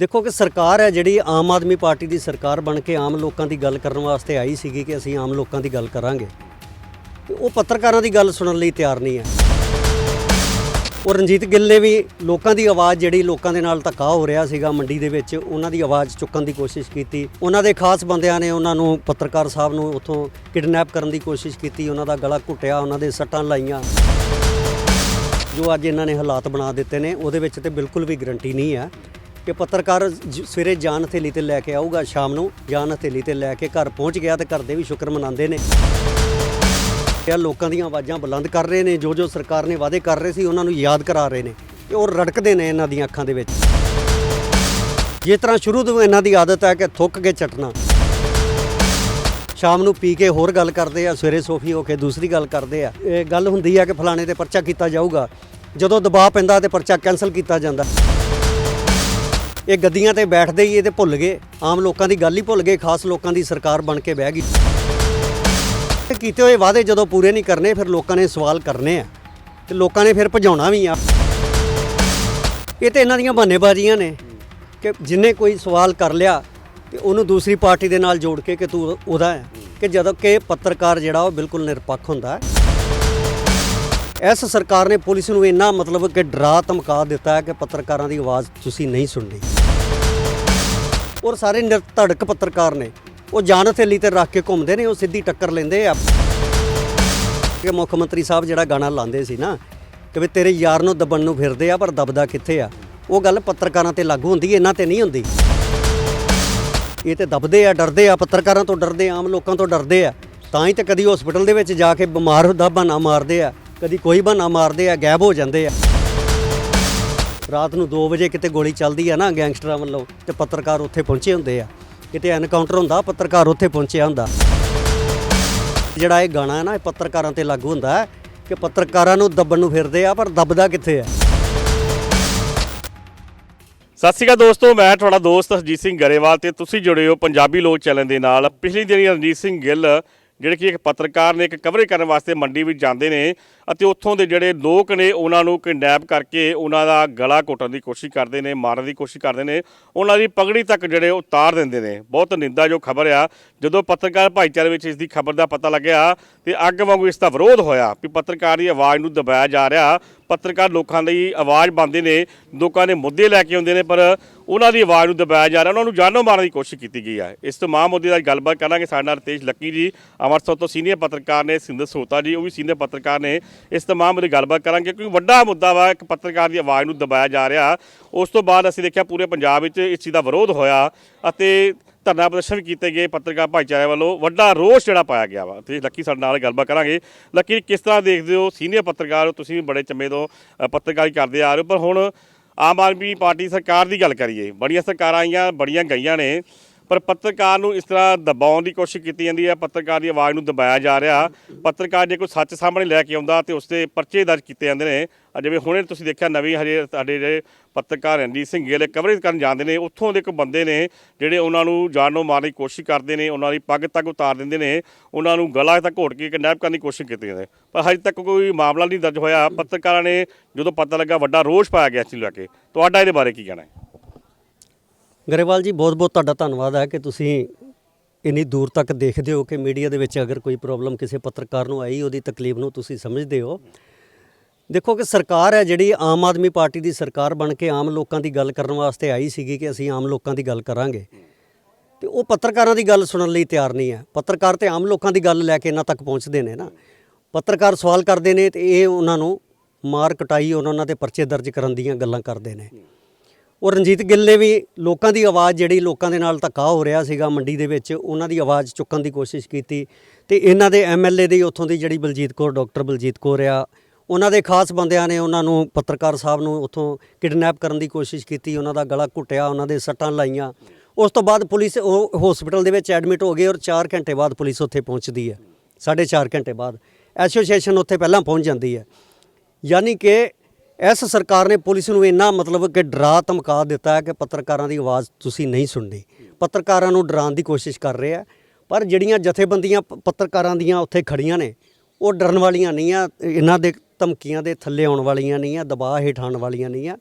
ਦੇਖੋ ਕਿ ਸਰਕਾਰ ਹੈ ਜਿਹੜੀ ਆਮ ਆਦਮੀ ਪਾਰਟੀ ਦੀ ਸਰਕਾਰ ਬਣ ਕੇ ਆਮ ਲੋਕਾਂ ਦੀ ਗੱਲ ਕਰਨ ਵਾਸਤੇ ਆਈ ਸੀਗੀ ਕਿ ਅਸੀਂ ਆਮ ਲੋਕਾਂ ਦੀ ਗੱਲ ਕਰਾਂਗੇ। ਤੇ ਉਹ ਪੱਤਰਕਾਰਾਂ ਦੀ ਗੱਲ ਸੁਣਨ ਲਈ ਤਿਆਰ ਨਹੀਂ ਹੈ। ਉਹ ਰਣਜੀਤ ਗਿੱਲ ਨੇ ਵੀ ਲੋਕਾਂ ਦੀ ਆਵਾਜ਼ ਜਿਹੜੀ ਲੋਕਾਂ ਦੇ ਨਾਲ ਧੱਕਾ ਹੋ ਰਿਹਾ ਸੀਗਾ ਮੰਡੀ ਦੇ ਵਿੱਚ, ਉਹਨਾਂ ਦੀ ਆਵਾਜ਼ ਚੁੱਕਣ ਦੀ ਕੋਸ਼ਿਸ਼ ਕੀਤੀ। ਉਹਨਾਂ ਦੇ ਖਾਸ ਬੰਦਿਆਂ ਨੇ ਉਹਨਾਂ ਨੂੰ ਪੱਤਰਕਾਰ ਸਾਹਿਬ ਨੂੰ ਉੱਥੋਂ ਕਿਡਨੈਪ ਕਰਨ ਦੀ ਕੋਸ਼ਿਸ਼ ਕੀਤੀ, ਉਹਨਾਂ ਦਾ ਗਲਾ ਘੁੱਟਿਆ, ਉਹਨਾਂ ਦੇ ਸੱਟਾਂ ਲਾਈਆਂ। ਜੋ ਅੱਜ ਇਹਨਾਂ ਨੇ ਹਾਲਾਤ ਬਣਾ ਦਿੱਤੇ ਨੇ, ਉਹਦੇ ਵਿੱਚ ਤੇ ਬਿਲਕੁਲ ਵੀ ਗਰੰਟੀ ਨਹੀਂ ਹੈ। ਕਿ ਪੱਤਰਕਾਰ ਜ- ਸਵੇਰੇ ਜਾਨ ਹਥੇਲੀ ਤੇ ਲੈ ਕੇ ਆਊਗਾ, ਸ਼ਾਮ ਨੂੰ ਜਾਨ ਹਥੇਲੀ ਤੇ ਲੈ ਕੇ ਘਰ ਪਹੁੰਚ ਗਿਆ ਤੇ ਘਰ ਦੇ ਵੀ ਸ਼ੁਕਰ ਮਨਾਉਂਦੇ ਨੇ। ਇਹ ਲੋਕਾਂ ਦੀਆਂ ਆਵਾਜ਼ਾਂ ਬੁਲੰਦ ਕਰ ਰਹੇ ਨੇ ਜੋ ਜੋ ਸਰਕਾਰ ਨੇ ਵਾਅਦੇ ਕਰ ਰਹੇ ਸੀ, ਉਹਨਾਂ ਨੂੰ ਯਾਦ ਕਰਾ ਰਹੇ ਨੇ ਤੇ ਉਹ ਰੜਕਦੇ ਨੇ ਇਹਨਾਂ ਦੀਆਂ ਅੱਖਾਂ ਦੇ ਵਿੱਚ। ਜਿਸ ਤਰ੍ਹਾਂ ਸ਼ੁਰੂ ਤੋਂ ਇਹਨਾਂ ਦੀ ਆਦਤ ਹੈ ਕਿ ਥੁੱਕ ਕੇ ਚਟਣਾ। ਸ਼ਾਮ ਨੂੰ ਪੀ ਕੇ ਹੋਰ ਗੱਲ ਕਰਦੇ ਆ, ਸਵੇਰੇ ਸੋਫੀ ਹੋ ਕੇ ਦੂਸਰੀ ਗੱਲ ਕਰਦੇ ਆ। ਇਹ ਗੱਲ ਹੁੰਦੀ ਆ ਕਿ ਫਲਾਣੇ ਤੇ ਪਰਚਾ ਕੀਤਾ ਜਾਊਗਾ। ਜਦੋਂ ਦਬਾਅ ਪੈਂਦਾ ਤੇ ਪਰਚਾ ਕੈਨਸਲ ਕੀਤਾ ਜਾਂਦਾ। ਇਹ ਗੱਦੀਆਂ ਤੇ ਬੈਠਦੇ ਹੀ ਇਹ ਤੇ ਭੁੱਲ ਗਏ। ਆਮ ਲੋਕਾਂ ਦੀ ਗੱਲ ਹੀ ਭੁੱਲ ਗਏ, ਖਾਸ ਲੋਕਾਂ ਦੀ ਸਰਕਾਰ ਬਣ ਕੇ ਬਹਿ ਗਈ। ਕੀਤੇ ਹੋਏ ਵਾਅਦੇ ਜਦੋਂ ਪੂਰੇ ਨਹੀਂ ਕਰਨੇ, ਫਿਰ ਲੋਕਾਂ ਨੇ ਸਵਾਲ ਕਰਨੇ ਆ ਤੇ ਲੋਕਾਂ ਨੇ ਫਿਰ ਭਜਾਉਣਾ ਵੀ ਆ। ਇਹ ਤੇ ਇਹਨਾਂ ਦੀਆਂ ਬਹਾਨੇਬਾਜ਼ੀਆਂ ਨੇ ਕਿ ਜਿੰਨੇ ਕੋਈ ਸਵਾਲ ਕਰ ਲਿਆ, ਤੇ ਉਹਨੂੰ ਦੂਸਰੀ ਪਾਰਟੀ ਦੇ ਨਾਲ ਜੋੜ ਕੇ ਕਿ ਤੂੰ ਉਹਦਾ ਹੈ। ਕਿ ਜਦੋਂ ਕਿ ਪੱਤਰਕਾਰ ਜਿਹੜਾ ਉਹ ਬਿਲਕੁਲ ਨਿਰਪੱਖ ਹੁੰਦਾ ਹੈ। ਇਸ ਸਰਕਾਰ ਨੇ ਪੁਲਿਸ ਨੂੰ ਇੰਨਾ ਮਤਲਬ ਕਿ ਡਰਾ ਧਮਕਾ ਦਿੱਤਾ ਹੈ ਕਿ ਪੱਤਰਕਾਰਾਂ ਦੀ ਆਵਾਜ਼ ਤੁਸੀਂ ਨਹੀਂ ਸੁਣਨੀ ਔਰ ਸਾਰੇ ਨਿਰਧੜਕ ਪੱਤਰਕਾਰ ਨੇ, ਉਹ ਜਾਨ ਹਥੇਲੀ ਤੇ ਰੱਖ ਕੇ ਘੁੰਮਦੇ ਨੇ, ਉਹ ਸਿੱਧੀ ਟੱਕਰ ਲੈਂਦੇ ਆ। ਕਿ ਮੁੱਖ ਮੰਤਰੀ ਸਾਹਿਬ ਜਿਹੜਾ ਗਾਣਾ ਲਾਉਂਦੇ ਸੀ ਨਾ, ਕਿ ਵੀ ਤੇਰੇ ਯਾਰ ਨੂੰ ਦਬਣ ਨੂੰ ਫਿਰਦੇ ਆ, ਪਰ ਦਬਦਾ ਕਿੱਥੇ ਆ? ਉਹ ਗੱਲ ਪੱਤਰਕਾਰਾਂ ਤੇ ਲਾਗੂ ਹੁੰਦੀ, ਇਹਨਾਂ ਤੇ ਨਹੀਂ ਹੁੰਦੀ। ਇਹ ਤੇ ਦਬਦੇ ਆ, ਡਰਦੇ ਆ, ਪੱਤਰਕਾਰਾਂ ਤੋਂ ਡਰਦੇ ਆਮ ਲੋਕਾਂ ਤੋਂ ਡਰਦੇ ਆ। ਤਾਂ ਹੀ ਤੇ ਕਦੀ ਹਸਪੀਟਲ ਦੇ ਵਿੱਚ ਜਾ ਕੇ ਬਿਮਾਰ ਹੁੰਦਾ ਬਹਾਨਾ ਮਾਰਦੇ ਆ। ਕਦੀ ਕੋਈ ਬਹਾਨਾ ਮਾਰਦੇ ਆ, ਗਾਇਬ ਹੋ ਜਾਂਦੇ ਆ। ਰਾਤ ਨੂੰ 2 ਵਜੇ ਕਿਤੇ ਗੋਲੀ ਚੱਲਦੀ ਆ ਨਾ ਗੈਂਗਸਟਰਾਂ ਵੱਲੋਂ ਤੇ ਪੱਤਰਕਾਰ ਉੱਥੇ ਪਹੁੰਚੇ ਹੁੰਦੇ ਆ। ਕਿਤੇ ਐਨਕਾਊਂਟਰ ਹੁੰਦਾ, ਪੱਤਰਕਾਰ ਉੱਥੇ ਪਹੁੰਚਿਆ ਹੁੰਦਾ। ਜਿਹੜਾ ਇਹ ਗਾਣਾ ਹੈ ਨਾ, ਇਹ ਪੱਤਰਕਾਰਾਂ ਤੇ ਲਾਗੂ ਹੁੰਦਾ ਹੈ ਕਿ ਪੱਤਰਕਾਰਾਂ ਨੂੰ ਦੱਬਣ ਨੂੰ ਫਿਰਦੇ ਆ, ਪਰ ਦੱਬਦਾ ਕਿੱਥੇ ਆ ਸਤਿ ਸ਼੍ਰੀ ਅਕਾਲ ਦੋਸਤੋ, ਮੈਂ ਤੁਹਾਡਾ ਦੋਸਤ ਹਰਜੀਤ ਸਿੰਘ ਗਰੇਵਾਲ ਤੇ ਤੁਸੀਂ ਜੁੜੇ ਹੋ ਪੰਜਾਬੀ ਲੋਕ ਚੈਨਲ ਦੇ ਨਾਲ। ਪਿਛਲੀ ਦਿਨੀ ਰਣਜੀਤ ਸਿੰਘ ਗਿੱਲ, ਜਿਹੜੇ ਕਿ ਇੱਕ ਪੱਤਰਕਾਰ ਨੇ ਇੱਕ ਕਵਰੇਜ ਕਰਨ ਵਾਸਤੇ ਮੰਡੀ ਵਿੱਚ ਜਾਂਦੇ ਨੇ ਅਤੇ ਉੱਥੋਂ ਦੇ ਜਿਹੜੇ ਲੋਕ ਨੇ ਉਹਨਾਂ ਨੂੰ ਕਿਡਨੈਪ ਕਰਕੇ ਉਹਨਾਂ ਦਾ ਗਲਾ ਘੋਟਣ ਦੀ ਕੋਸ਼ਿਸ਼ ਕਰਦੇ ਨੇ, ਮਾਰਨ ਦੀ ਕੋਸ਼ਿਸ਼ ਕਰਦੇ ਨੇ, ਉਹਨਾਂ ਦੀ ਪਗੜੀ ਤੱਕ ਜਿਹੜੇ ਉਤਾਰ ਦਿੰਦੇ ਨੇ। ਬਹੁਤ ਨਿੰਦਾ ਜੋ ਖਬਰ ਆ। ਜਦੋਂ ਪੱਤਰਕਾਰ ਭਾਈਚਾਰੇ ਵਿੱਚ ਇਸ ਦੀ ਖਬਰ ਦਾ ਪਤਾ ਲੱਗਿਆ ਤੇ ਅੱਗ ਵਾਂਗੂ ਇਸ ਦਾ ਵਿਰੋਧ ਹੋਇਆ ਵੀ ਪੱਤਰਕਾਰ ਦੀ ਆਵਾਜ਼ ਨੂੰ ਦਬਾਇਆ ਜਾ ਰਿਹਾ। ਪੱਤਰਕਾਰ ਲੋਕਾਂ ਦੀ ਆਵਾਜ਼ ਬੰਦੇ ਨੇ, ਲੋਕਾਂ ਦੇ ਮੁੱਦੇ ਲੈ ਕੇ ਆਉਂਦੇ ਨੇ, ਪਰ ਉਹਨਾਂ ਦੀ ਆਵਾਜ਼ ਨੂੰ ਦਬਾਇਆ ਜਾ ਰਿਹਾ। ਉਹਨਾਂ ਨੂੰ ਜਾਨੋਂ ਮਾਰਨ ਦੀ ਕੋਸ਼ਿਸ਼ ਕੀਤੀ ਗਈ ਹੈ ਇਸ ਤੋਂ ਤਮਾਮ ਮੁੱਦੇ ਦਾ ਗੱਲਬਾਤ ਕਰਾਂਗੇ। ਸਾਡੇ ਨਾਲ ਰਤੇਸ਼ ਲੱਕੀ ਜੀ, ਅੰਮ੍ਰਿਤਸਰ ਤੋਂ ਸੀਨੀਅਰ ਪੱਤਰਕਾਰ ਨੇ, ਸਿੰਦਰ ਸੋਤਾ ਜੀ, ਉਹ ਵੀ ਸੀਨੀਅਰ ਪੱਤਰਕਾਰ ਨੇ। ਇਸ ਤਮਾਮ ਮੁੱਦੇ ਗੱਲਬਾਤ ਕਰਾਂਗੇ, ਕਿਉਂਕਿ ਵੱਡਾ ਮੁੱਦਾ ਵਾ, ਇੱਕ ਪੱਤਰਕਾਰ ਦੀ ਆਵਾਜ਼ ਨੂੰ ਦਬਾਇਆ ਜਾ ਰਿਹਾ। ਉਸ ਤੋਂ ਬਾਅਦ ਅਸੀਂ ਦੇਖਿਆ ਪੂਰੇ ਪੰਜਾਬ ਵਿੱਚ ਇਸ ਚੀਜ਼ ਦਾ ਵਿਰੋਧ ਹੋਇਆ ਅਤੇ ਧਰਨਾ ਪ੍ਰਦਰਸ਼ਨ ਵੀ ਕੀਤੇ ਗਏ ਪੱਤਰਕਾਰ ਭਾਈਚਾਰੇ ਵੱਲੋਂ। ਵੱਡਾ ਰੋਸ ਜਿਹੜਾ ਪਾਇਆ ਗਿਆ ਵਾ। ਤੇ ਲੱਕੀ ਸਾਡੇ ਨਾਲ ਗੱਲਬਾਤ ਕਰਾਂਗੇ। ਲੱਕੀ, ਕਿਸ ਤਰ੍ਹਾਂ ਦੇਖਦੇ ਹੋ? ਸੀਨੀਅਰ ਪੱਤਰਕਾਰ ਹੋ, ਤੁਸੀਂ ਵੀ ਬੜੇ ਚੰਮੇ ਤੋਂ ਪੱਤਰਕਾਰੀ ਕਰਦੇ ਆ ਰਹੇ ਹੋ। ਪਰ ਹੁਣ ਆਮ ਆਦਮੀ ਪਾਰਟੀ ਸਰਕਾਰ ਦੀ ਗੱਲ ਕਰੀਏ। ਬੜੀਆਂ ਸਰਕਾਰਾਂ ਆਈਆਂ, ਬੜੀਆਂ ਗਈਆਂ ਨੇ। ਪਰ ਪੱਤਰਕਾਰ ਨੂੰ ਇਸ ਤਰ੍ਹਾਂ ਦਬਾਉਣ ਦੀ ਕੋਸ਼ਿਸ਼ ਕੀਤੀ ਜਾਂਦੀ ਹੈ। ਪੱਤਰਕਾਰ ਦੀ ਆਵਾਜ਼ ਨੂੰ ਦਬਾਇਆ ਜਾ ਰਿਹਾ। ਪੱਤਰਕਾਰ ਜੇ ਕੋਈ ਸੱਚ ਸਾਹਮਣੇ ਲੈ ਕੇ ਆਉਂਦਾ ਤੇ ਉਸ ਤੇ ਪਰਚੇ ਦਰਜ ਕੀਤੇ ਜਾਂਦੇ ਨੇ। ਜਿਵੇਂ ਹੁਣੇ ਤੁਸੀਂ ਦੇਖਿਆ ਨਵੀਂ ਹਜੇ ਸਾਡੇ ਜਿਹੜੇ ਪੱਤਰਕਾਰ ਰਣਜੀਤ ਸਿੰਘ ਗਿੱਲ ਕਵਰੇਜ ਕਰਨ ਜਾਂਦੇ ਨੇ। ਉੱਥੋਂ ਦੇ ਇੱਕ ਬੰਦੇ ਨੇ ਜਿਹੜੇ ਉਹਨਾਂ ਨੂੰ ਜਾਨੋਂ ਮਾਰਨ ਦੀ ਕੋਸ਼ਿਸ਼ ਕਰਦੇ ਨੇ, ਉਹਨਾਂ ਦੀ ਪੱਗ ਤੱਕ ਉਤਾਰ ਦਿੰਦੇ ਨੇ, ਉਹਨਾਂ ਨੂੰ ਗਲਾ ਤੱਕ ਘੋਟ ਕੇ ਕਿਡਨੈਪ ਕਰਨ ਦੀ ਕੋਸ਼ਿਸ਼ ਕੀਤੀ ਜਾਂਦੀ ਹੈ। ਪਰ ਹਜੇ ਤੱਕ ਕੋਈ ਮਾਮਲਾ ਨਹੀਂ ਦਰਜ ਹੋਇਆ। ਪੱਤਰਕਾਰਾਂ ਨੇ ਜਦੋਂ ਪਤਾ ਲੱਗਾ ਵੱਡਾ ਰੋਸ਼ ਪਾਇਆ ਗਿਆ ਇਸ ਨੂੰ ਲੈ ਕੇ। ਤੁਹਾਡਾ ਇਹਦੇ ਬਾਰੇ ਕੀ ਕਹਿਣਾ ਹੈ? ਗਰੇਵਾਲ ਜੀ ਬਹੁਤ-ਬਹੁਤ ਤੁਹਾਡਾ ਧੰਨਵਾਦ ਹੈ ਕਿ ਤੁਸੀਂ ਇੰਨੀ ਦੂਰ ਤੱਕ ਦੇਖਦੇ ਹੋ ਕਿ ਮੀਡੀਆ ਦੇ ਵਿੱਚ ਅਗਰ ਕੋਈ ਪ੍ਰੋਬਲਮ ਕਿਸੇ ਪੱਤਰਕਾਰ ਨੂੰ ਆਈ, ਉਹਦੀ ਤਕਲੀਫ ਨੂੰ ਤੁਸੀਂ ਸਮਝਦੇ ਹੋ। ਦੇਖੋ ਕਿ ਸਰਕਾਰ ਹੈ ਜਿਹੜੀ ਆਮ ਆਦਮੀ ਪਾਰਟੀ ਦੀ ਸਰਕਾਰ ਬਣ ਕੇ ਆਮ ਲੋਕਾਂ ਦੀ ਗੱਲ ਕਰਨ ਵਾਸਤੇ ਆਈ ਸੀਗੀ ਕਿ ਅਸੀਂ ਆਮ ਲੋਕਾਂ ਦੀ ਗੱਲ ਕਰਾਂਗੇ। ਤੇ ਉਹ ਪੱਤਰਕਾਰਾਂ ਦੀ ਗੱਲ ਸੁਣਨ ਲਈ ਤਿਆਰ ਨਹੀਂ ਹੈ। ਪੱਤਰਕਾਰ ਤੇ ਆਮ ਲੋਕਾਂ ਦੀ ਗੱਲ ਲੈ ਕੇ ਇਹਨਾਂ ਤੱਕ ਪਹੁੰਚਦੇ ਨੇ ਨਾ। ਪੱਤਰਕਾਰ ਸਵਾਲ ਕਰਦੇ ਨੇ ਤੇ ਇਹ ਉਹਨਾਂ ਨੂੰ ਮਾਰ ਕਟਾਈ, ਉਹਨਾਂ ਦੇ ਪਰਚੇ ਦਰਜ ਕਰਨ ਦੀਆਂ ਗੱਲਾਂ ਕਰਦੇ ਨੇ। ਉਹ ਰਣਜੀਤ ਗਿੱਲ ਨੇ ਵੀ ਲੋਕਾਂ ਦੀ ਆਵਾਜ਼ ਜਿਹੜੀ ਲੋਕਾਂ ਦੇ ਨਾਲ ਧੱਕਾ ਹੋ ਰਿਹਾ ਸੀਗਾ ਮੰਡੀ ਦੇ ਵਿੱਚ, ਉਹਨਾਂ ਦੀ ਆਵਾਜ਼ ਚੁੱਕਣ ਦੀ ਕੋਸ਼ਿਸ਼ ਕੀਤੀ। ਤੇ ਇਹਨਾਂ ਦੇ ਐਮਐਲਏ ਦੀ ਉੱਥੋਂ ਦੀ ਜਿਹੜੀ ਬਲਜੀਤ ਕੌਰ, ਡਾਕਟਰ ਬਲਜੀਤ ਕੌਰ ਆ, ਉਹਨਾਂ ਦੇ ਖਾਸ ਬੰਦਿਆਂ ਨੇ ਉਹਨਾਂ ਨੂੰ ਪੱਤਰਕਾਰ ਸਾਹਿਬ ਨੂੰ ਉੱਥੋਂ ਕਿਡਨੈਪ ਕਰਨ ਦੀ ਕੋਸ਼ਿਸ਼ ਕੀਤੀ, ਉਹਨਾਂ ਦਾ ਗਲਾ ਘੁੱਟਿਆ, ਉਹਨਾਂ ਦੇ ਸੱਟਾਂ ਲਾਈਆਂ। ਉਸ ਤੋਂ ਬਾਅਦ ਪੁਲਿਸ ਉਹ ਹਸਪੀਟਲ ਦੇ ਵਿੱਚ ਐਡਮਿਟ ਹੋ ਗਏ ਔਰ 4 ਘੰਟੇ ਬਾਅਦ ਪੁਲਿਸ ਉੱਥੇ ਪਹੁੰਚਦੀ ਹੈ। 4.5 ਘੰਟੇ ਬਾਅਦ। ਐਸੋਸੀਏਸ਼ਨ ਉੱਥੇ ਪਹਿਲਾਂ ਪਹੁੰਚ ਜਾਂਦੀ ਹੈ। ਯਾਨੀ ਕਿ ਇਸ ਸਰਕਾਰ ਨੇ ਪੁਲਿਸ ਨੂੰ ਇੰਨਾ ਮਤਲਬ ਕਿ ਡਰਾ ਧਮਕਾ ਦਿੱਤਾ ਹੈ ਕਿ ਪੱਤਰਕਾਰਾਂ ਦੀ ਆਵਾਜ਼ ਤੁਸੀਂ ਨਹੀਂ ਸੁਣਨੀ ਪੱਤਰਕਾਰਾਂ ਨੂੰ ਡਰਾਉਣ ਦੀ ਕੋਸ਼ਿਸ਼ ਕਰ ਰਹੇ ਆ ਪਰ ਜਿਹੜੀਆਂ ਜਥੇਬੰਦੀਆਂ ਪੱਤਰਕਾਰਾਂ ਦੀਆਂ ਉੱਥੇ ਖੜੀਆਂ ਨੇ, ਉਹ ਡਰਨ ਵਾਲੀਆਂ ਨਹੀਂ ਆ, ਇਹਨਾਂ ਦੇ ਧਮਕੀਆਂ ਦੇ ਥੱਲੇ ਆਉਣ ਵਾਲੀਆਂ ਨਹੀਂ ਆ, ਦਬਾਅ ਹੇਠ ਆਉਣ ਵਾਲੀਆਂ ਨਹੀਂ ਆ।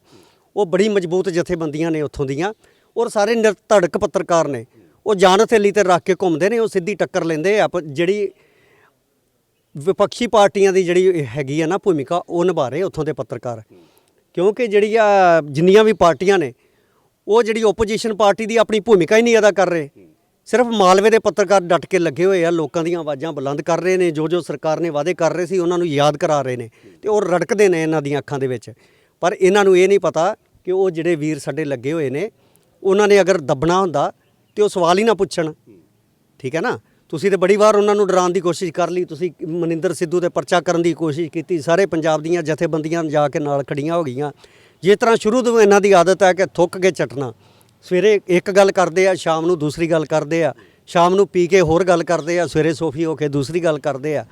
ਉਹ ਬੜੀ ਮਜ਼ਬੂਤ ਜਥੇਬੰਦੀਆਂ ਨੇ ਉੱਥੋਂ ਦੀਆਂ ਔਰ ਸਾਰੇ ਨਿਰਧੜਕ ਪੱਤਰਕਾਰ ਨੇ। ਉਹ ਜਾਨ ਥੈਲੀ ਤੇ ਰੱਖ ਕੇ ਘੁੰਮਦੇ ਨੇ, ਉਹ ਸਿੱਧੀ ਟੱਕਰ ਲੈਂਦੇ ਆ ਜਿਹੜੀ ਵਿਪਕਸ਼ੀ ਪਾਰਟੀਆਂ ਦੀ ਜਿਹੜੀ ਹੈਗੀ ਆ ਨਾ ਭੂਮਿਕਾ, ਉਹ ਨਿਭਾ ਰਹੇ ਉੱਥੋਂ ਦੇ ਪੱਤਰਕਾਰ। ਕਿਉਂਕਿ ਜਿਹੜੀਆਂ ਜਿੰਨੀਆਂ ਵੀ ਪਾਰਟੀਆਂ ਨੇ, ਉਹ ਜਿਹੜੀ ਓਪੋਜੀਸ਼ਨ ਪਾਰਟੀ ਦੀ ਆਪਣੀ ਭੂਮਿਕਾ ਹੀ ਨਹੀਂ ਅਦਾ ਕਰ ਰਹੇ। ਸਿਰਫ ਮਾਲਵੇ ਦੇ ਪੱਤਰਕਾਰ ਡਟ ਕੇ ਲੱਗੇ ਹੋਏ ਆ, ਲੋਕਾਂ ਦੀਆਂ ਆਵਾਜ਼ਾਂ ਬੁਲੰਦ ਕਰ ਰਹੇ ਨੇ ਜੋ ਜੋ ਸਰਕਾਰ ਨੇ ਵਾਅਦੇ ਕਰ ਰਹੇ ਸੀ, ਉਹਨਾਂ ਨੂੰ ਯਾਦ ਕਰਾ ਰਹੇ ਨੇ ਤੇ ਉਹ ਰੜਕਦੇ ਨੇ ਇਹਨਾਂ ਦੀਆਂ ਅੱਖਾਂ ਦੇ ਵਿੱਚ। ਪਰ ਇਹਨਾਂ ਨੂੰ ਇਹ ਨਹੀਂ ਪਤਾ ਕਿ ਉਹ ਜਿਹੜੇ ਵੀਰ ਸਾਡੇ ਲੱਗੇ ਹੋਏ ਨੇ, ਉਹਨਾਂ ਨੇ ਅਗਰ ਦੱਬਣਾ ਹੁੰਦਾ ਤੇ ਉਹ ਸਵਾਲ ਹੀ ਨਾ ਪੁੱਛਣ। ਠੀਕ ਹੈ ਨਾ? ਤੁਸੀਂ ਤੇ ਬੜੀ ਵਾਰ ਉਹਨਾਂ ਨੂੰ ਡਰਾਉਣ ਦੀ ਕੋਸ਼ਿਸ਼ ਕਰ ਲਈ, ਤੁਸੀਂ ਮਨਿੰਦਰ ਸਿੱਧੂ ਤੇ ਪਰਚਾ ਕਰਨ ਦੀ ਕੋਸ਼ਿਸ਼ ਕੀਤੀ, ਸਾਰੇ ਪੰਜਾਬ ਦੀਆਂ ਜਥੇਬੰਦੀਆਂ ਜਾ ਕੇ ਨਾਲ ਖੜੀਆਂ ਹੋ ਗਈਆਂ। ਜਿਸ ਤਰ੍ਹਾਂ ਸ਼ੁਰੂ ਤੋਂ ਇਹਨਾਂ ਦੀ ਆਦਤ ਹੈ ਕਿ ਥੁੱਕ ਕੇ ਚਟਣਾ। ਸਵੇਰੇ ਇੱਕ ਗੱਲ ਕਰਦੇ ਆ, ਸ਼ਾਮ ਨੂੰ ਦੂਸਰੀ ਗੱਲ ਕਰਦੇ ਆ, ਸ਼ਾਮ ਨੂੰ ਪੀ ਕੇ ਹੋਰ ਗੱਲ ਕਰਦੇ ਆ, ਸਵੇਰੇ ਸੋਫੀ ਹੋ ਕੇ ਦੂਸਰੀ ਗੱਲ ਕਰਦੇ ਆ।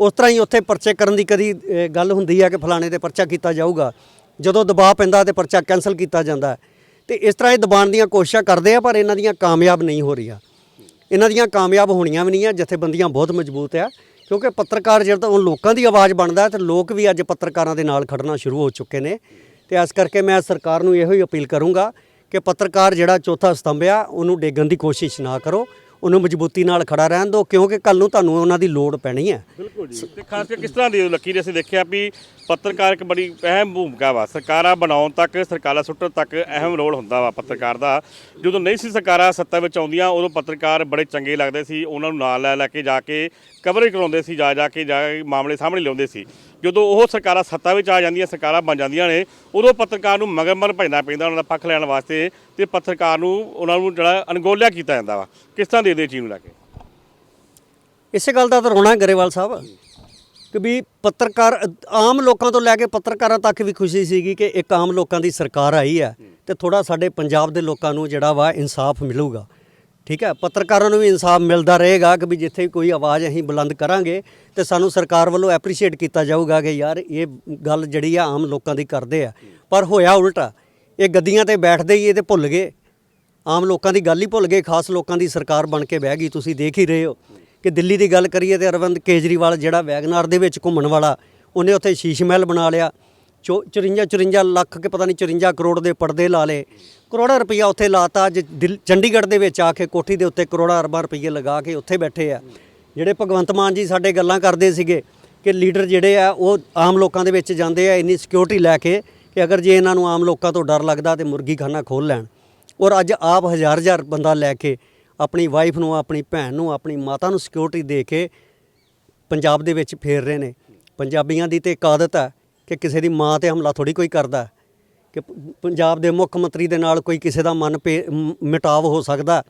ਉਸ ਤਰ੍ਹਾਂ ਹੀ ਉੱਥੇ ਪਰਚੇ ਕਰਨ ਦੀ ਕਦੀ ਗੱਲ ਹੁੰਦੀ ਆ ਕਿ ਫਲਾਣੇ ਤੇ ਪਰਚਾ ਕੀਤਾ ਜਾਊਗਾ। ਜਦੋਂ ਦਬਾਅ ਪੈਂਦਾ ਤੇ ਪਰਚਾ ਕੈਨਸਲ ਕੀਤਾ ਜਾਂਦਾ। ਹੈ। ਤੇ ਇਸ ਤਰ੍ਹਾਂ ਇਹ ਦਬਾਉਣ ਦੀਆਂ ਕੋਸ਼ਿਸ਼ਾਂ ਕਰਦੇ ਆ, ਪਰ ਇਹਨਾਂ ਦੀਆਂ ਕਾਮਯਾਬ ਨਹੀਂ ਹੋ ਰਹੀਆਂ। ਇਹਨਾਂ ਦੀਆਂ ਕਾਮਯਾਬ ਹੋਣੀਆਂ ਵੀ ਨਹੀਂ ਆ, ਜਥੇਬੰਦੀਆਂ ਬਹੁਤ ਮਜ਼ਬੂਤ ਆ, ਕਿਉਂਕਿ ਪੱਤਰਕਾਰ ਜਿਹੜਾ ਉਹ ਲੋਕਾਂ ਦੀ ਆਵਾਜ਼ ਬਣਦਾ ਹੈ ਤੇ ਲੋਕ ਵੀ ਅੱਜ ਪੱਤਰਕਾਰਾਂ ਦੇ ਨਾਲ ਖੜਨਾ ਸ਼ੁਰੂ ਹੋ ਚੁੱਕੇ ਨੇ। ਤੇ ਇਸ ਕਰਕੇ ਮੈਂ ਸਰਕਾਰ ਨੂੰ ਇਹੋ ਹੀ ਅਪੀਲ ਕਰੂੰਗਾ ਕਿ ਪੱਤਰਕਾਰ ਜਿਹੜਾ ਚੌਥਾ ਸਤੰਭ ਆ, ਉਹਨੂੰ ਡੇਗਣ ਦੀ ਕੋਸ਼ਿਸ਼ ਨਾ ਕਰੋ। ਉਹਨੂੰ ਮਜ਼ਬੂਤੀ ਨਾਲ ਖੜਾ ਰਹਿਣ ਦਿਓ, ਕਿਉਂਕਿ ਕੱਲ ਨੂੰ ਤੁਹਾਨੂੰ ਉਹਨਾਂ ਦੀ ਲੋੜ ਪੈਣੀ ਹੈ। ਬਿਲਕੁਲ ਜੀ। ਤੇ ਖਾਸ ਕਰਕੇ ਕਿਸ ਤਰ੍ਹਾਂ ਦੀ ਲੱਕੀ ਨੇ ਅਸੀਂ ਦੇਖਿਆ ਵੀ ਪੱਤਰਕਾਰ ਇੱਕ ਬੜੀ ਅਹਿਮ ਭੂਮਿਕਾ ਵਾ, ਸਰਕਾਰਾਂ ਬਣਾਉਣ ਤੱਕ, ਸਰਕਾਰਾਂ ਸੁੱਟਣ ਤੱਕ ਅਹਿਮ ਰੋਲ ਹੁੰਦਾ ਵਾ ਪੱਤਰਕਾਰ ਦਾ। ਜਦੋਂ ਨਹੀਂ ਸੀ ਸਰਕਾਰਾਂ ਸੱਤਾ ਵਿੱਚ ਆਉਂਦੀਆਂ, ਉਦੋਂ ਪੱਤਰਕਾਰ ਬੜੇ ਚੰਗੇ ਲੱਗਦੇ ਸੀ, ਉਹਨਾਂ ਨੂੰ ਨਾਲ ਲੈ ਲੈ ਕੇ ਜਾ ਕੇ ਕਵਰੇਜ ਕਰਾਉਂਦੇ ਸੀ ਜਾ ਜਾ ਕੇ ਜਾ ਕੇ ਮਾਮਲੇ ਸਾਹਮਣੇ ਲਿਆਉਂਦੇ ਸੀ। ਜਦੋਂ ਉਹ ਸਰਕਾਰਾਂ ਸੱਤਾ ਵਿੱਚ ਆ ਜਾਂਦੀਆਂ, ਸਰਕਾਰਾਂ ਬਣ ਜਾਂਦੀਆਂ ਨੇ, ਉਦੋਂ ਪੱਤਰਕਾਰ ਨੂੰ ਮਗਰਮਰ ਮਗਰ ਭਜਣਾ ਪੈਂਦਾ, ਉਹਨਾਂ ਦਾ ਪੱਖ ਲੈਣ ਵਾਸਤੇ ਤੇ ਪੱਤਰਕਾਰ ਨੂੰ, ਉਹਨਾਂ ਨੂੰ ਜਿਹੜਾ ਅਣਗੋਲਿਆ ਕੀਤਾ ਜਾਂਦਾ ਵਾ। ਕਿਸ ਤਰ੍ਹਾਂ ਦੇ ਦੇ ਚੀਜ਼ ਨੂੰ ਲੈ ਕੇ? ਇਸੇ ਗੱਲ ਦਾ ਤਾਂ ਰੋਣਾ ਗਰੇਵਾਲ ਸਾਹਿਬ, ਕਿ ਵੀ ਪੱਤਰਕਾਰ, ਆਮ ਲੋਕਾਂ ਤੋਂ ਲੈ ਕੇ ਪੱਤਰਕਾਰਾਂ ਤੱਕ ਵੀ ਖੁਸ਼ੀ ਸੀਗੀ ਕਿ ਇੱਕ ਆਮ ਲੋਕਾਂ ਦੀ ਸਰਕਾਰ ਆਈ ਹੈ ਤੇ ਥੋੜਾ ਸਾਡੇ ਪੰਜਾਬ ਦੇ ਲੋਕਾਂ ਨੂੰ ਜਿਹੜਾ ਵਾ ਇਨਸਾਫ ਮਿਲੂਗਾ। ਠੀਕ ਹੈ? ਪੱਤਰਕਾਰਾਂ ਨੂੰ ਵੀ ਇਨਸਾਫ ਮਿਲਦਾ ਰਹੇਗਾ ਕਿ ਵੀ ਜਿੱਥੇ ਕੋਈ ਆਵਾਜ਼ ਅਸੀਂ ਬੁਲੰਦ ਕਰਾਂਗੇ ਤੇ ਸਾਨੂੰ ਸਰਕਾਰ ਵੱਲੋਂ ਐਪਰੀਸ਼ੀਏਟ ਕੀਤਾ ਜਾਊਗਾ ਕਿ ਯਾਰ ਇਹ ਗੱਲ ਜਿਹੜੀ ਆ ਆਮ ਲੋਕਾਂ ਦੀ ਕਰਦੇ ਆ। ਪਰ ਹੋਇਆ ਉਲਟਾ, ਇਹ ਗੱਦੀਆਂ ਤੇ ਬੈਠਦੇ ਹੀ ਇਹ ਤੇ ਭੁੱਲ ਗਏ। ਆਮ ਲੋਕਾਂ ਦੀ ਗੱਲ ਹੀ ਭੁੱਲ ਗਏ, ਖਾਸ ਲੋਕਾਂ ਦੀ ਸਰਕਾਰ ਬਣ ਕੇ ਬਹਿ ਗਈ। ਤੁਸੀਂ ਦੇਖ ਹੀ ਰਹੇ ਹੋ ਕਿ ਦਿੱਲੀ ਦੀ ਗੱਲ ਕਰੀਏ ਤੇ ਅਰਵਿੰਦ ਕੇਜਰੀਵਾਲ ਜਿਹੜਾ ਵੈਗਨਾਰ ਦੇ ਵਿੱਚ ਘੁੰਮਣ ਵਾਲਾ, ਉਹਨੇ ਉੱਥੇ ਸ਼ੀਸ਼ ਮਹਿਲ ਬਣਾ ਲਿਆ। 54 54 ਲੱਖ ਕੇ ਪਤਾ ਨਹੀਂ 54 ਕਰੋੜ ਦੇ ਪਰਦੇ ਲਾ ਲਏ। ਕਰੋੜਾਂ ਰੁਪਈਆ ਉੱਥੇ ਲਾਤਾ ਅੱਜ ਦਿੱਲ- ਚੰਡੀਗੜ੍ਹ ਦੇ ਵਿੱਚ ਆ ਕੇ ਕੋਠੀ ਦੇ ਉੱਤੇ ਕਰੋੜਾਂ ਅਰਬਾਂ ਰੁਪਈਏ ਲਗਾ ਕੇ ਉੱਥੇ ਬੈਠੇ ਆ। ਜਿਹੜੇ ਭਗਵੰਤ ਮਾਨ ਜੀ ਸਾਡੇ ਗੱਲਾਂ ਕਰਦੇ ਸੀਗੇ ਕਿ ਲੀਡਰ ਜਿਹੜੇ ਆ, ਉਹ ਆਮ ਲੋਕਾਂ ਦੇ ਵਿੱਚ ਜਾਂਦੇ ਆ, ਇੰਨੀ ਸਿਕਿਉਰਿਟੀ ਲੈ ਕੇ ਕਿ ਅਗਰ ਜੇ ਇਹਨਾਂ ਨੂੰ ਆਮ ਲੋਕਾਂ ਤੋਂ ਡਰ ਲੱਗਦਾ ਤੇ ਮੁਰਗੀ ਖਾਨਾ ਖੋਲ ਲੈਣ। ਔਰ ਅੱਜ ਆਪ ਹਜ਼ਾਰ ਹਜ਼ਾਰ ਬੰਦਾ ਲੈ ਕੇ ਆਪਣੀ ਵਾਈਫ ਨੂੰ, ਆਪਣੀ ਭੈਣ ਨੂੰ, ਆਪਣੀ ਮਾਤਾ ਨੂੰ ਸਿਕਿਉਰਿਟੀ ਦੇ ਕੇ ਪੰਜਾਬ ਦੇ ਵਿੱਚ ਫੇਰ ਰਹੇ ਨੇ। ਪੰਜਾਬੀਆਂ ਦੀ ਤੇ ਇੱਕ ਆਦਤ ਹੈ ਕਿ ਕਿਸੇ ਦੀ ਮਾਂ ਤੇ ਹਮਲਾ ਥੋੜੀ ਕੋਈ ਕਰਦਾ। ਕਿ ਪੰਜਾਬ ਦੇ ਮੁੱਖ ਮੰਤਰੀ ਦੇ ਨਾਲ ਕੋਈ ਕਿਸੇ ਦਾ ਮਨ ਪੇ- ਮਿਟਾਵ ਹੋ ਸਕਦਾ।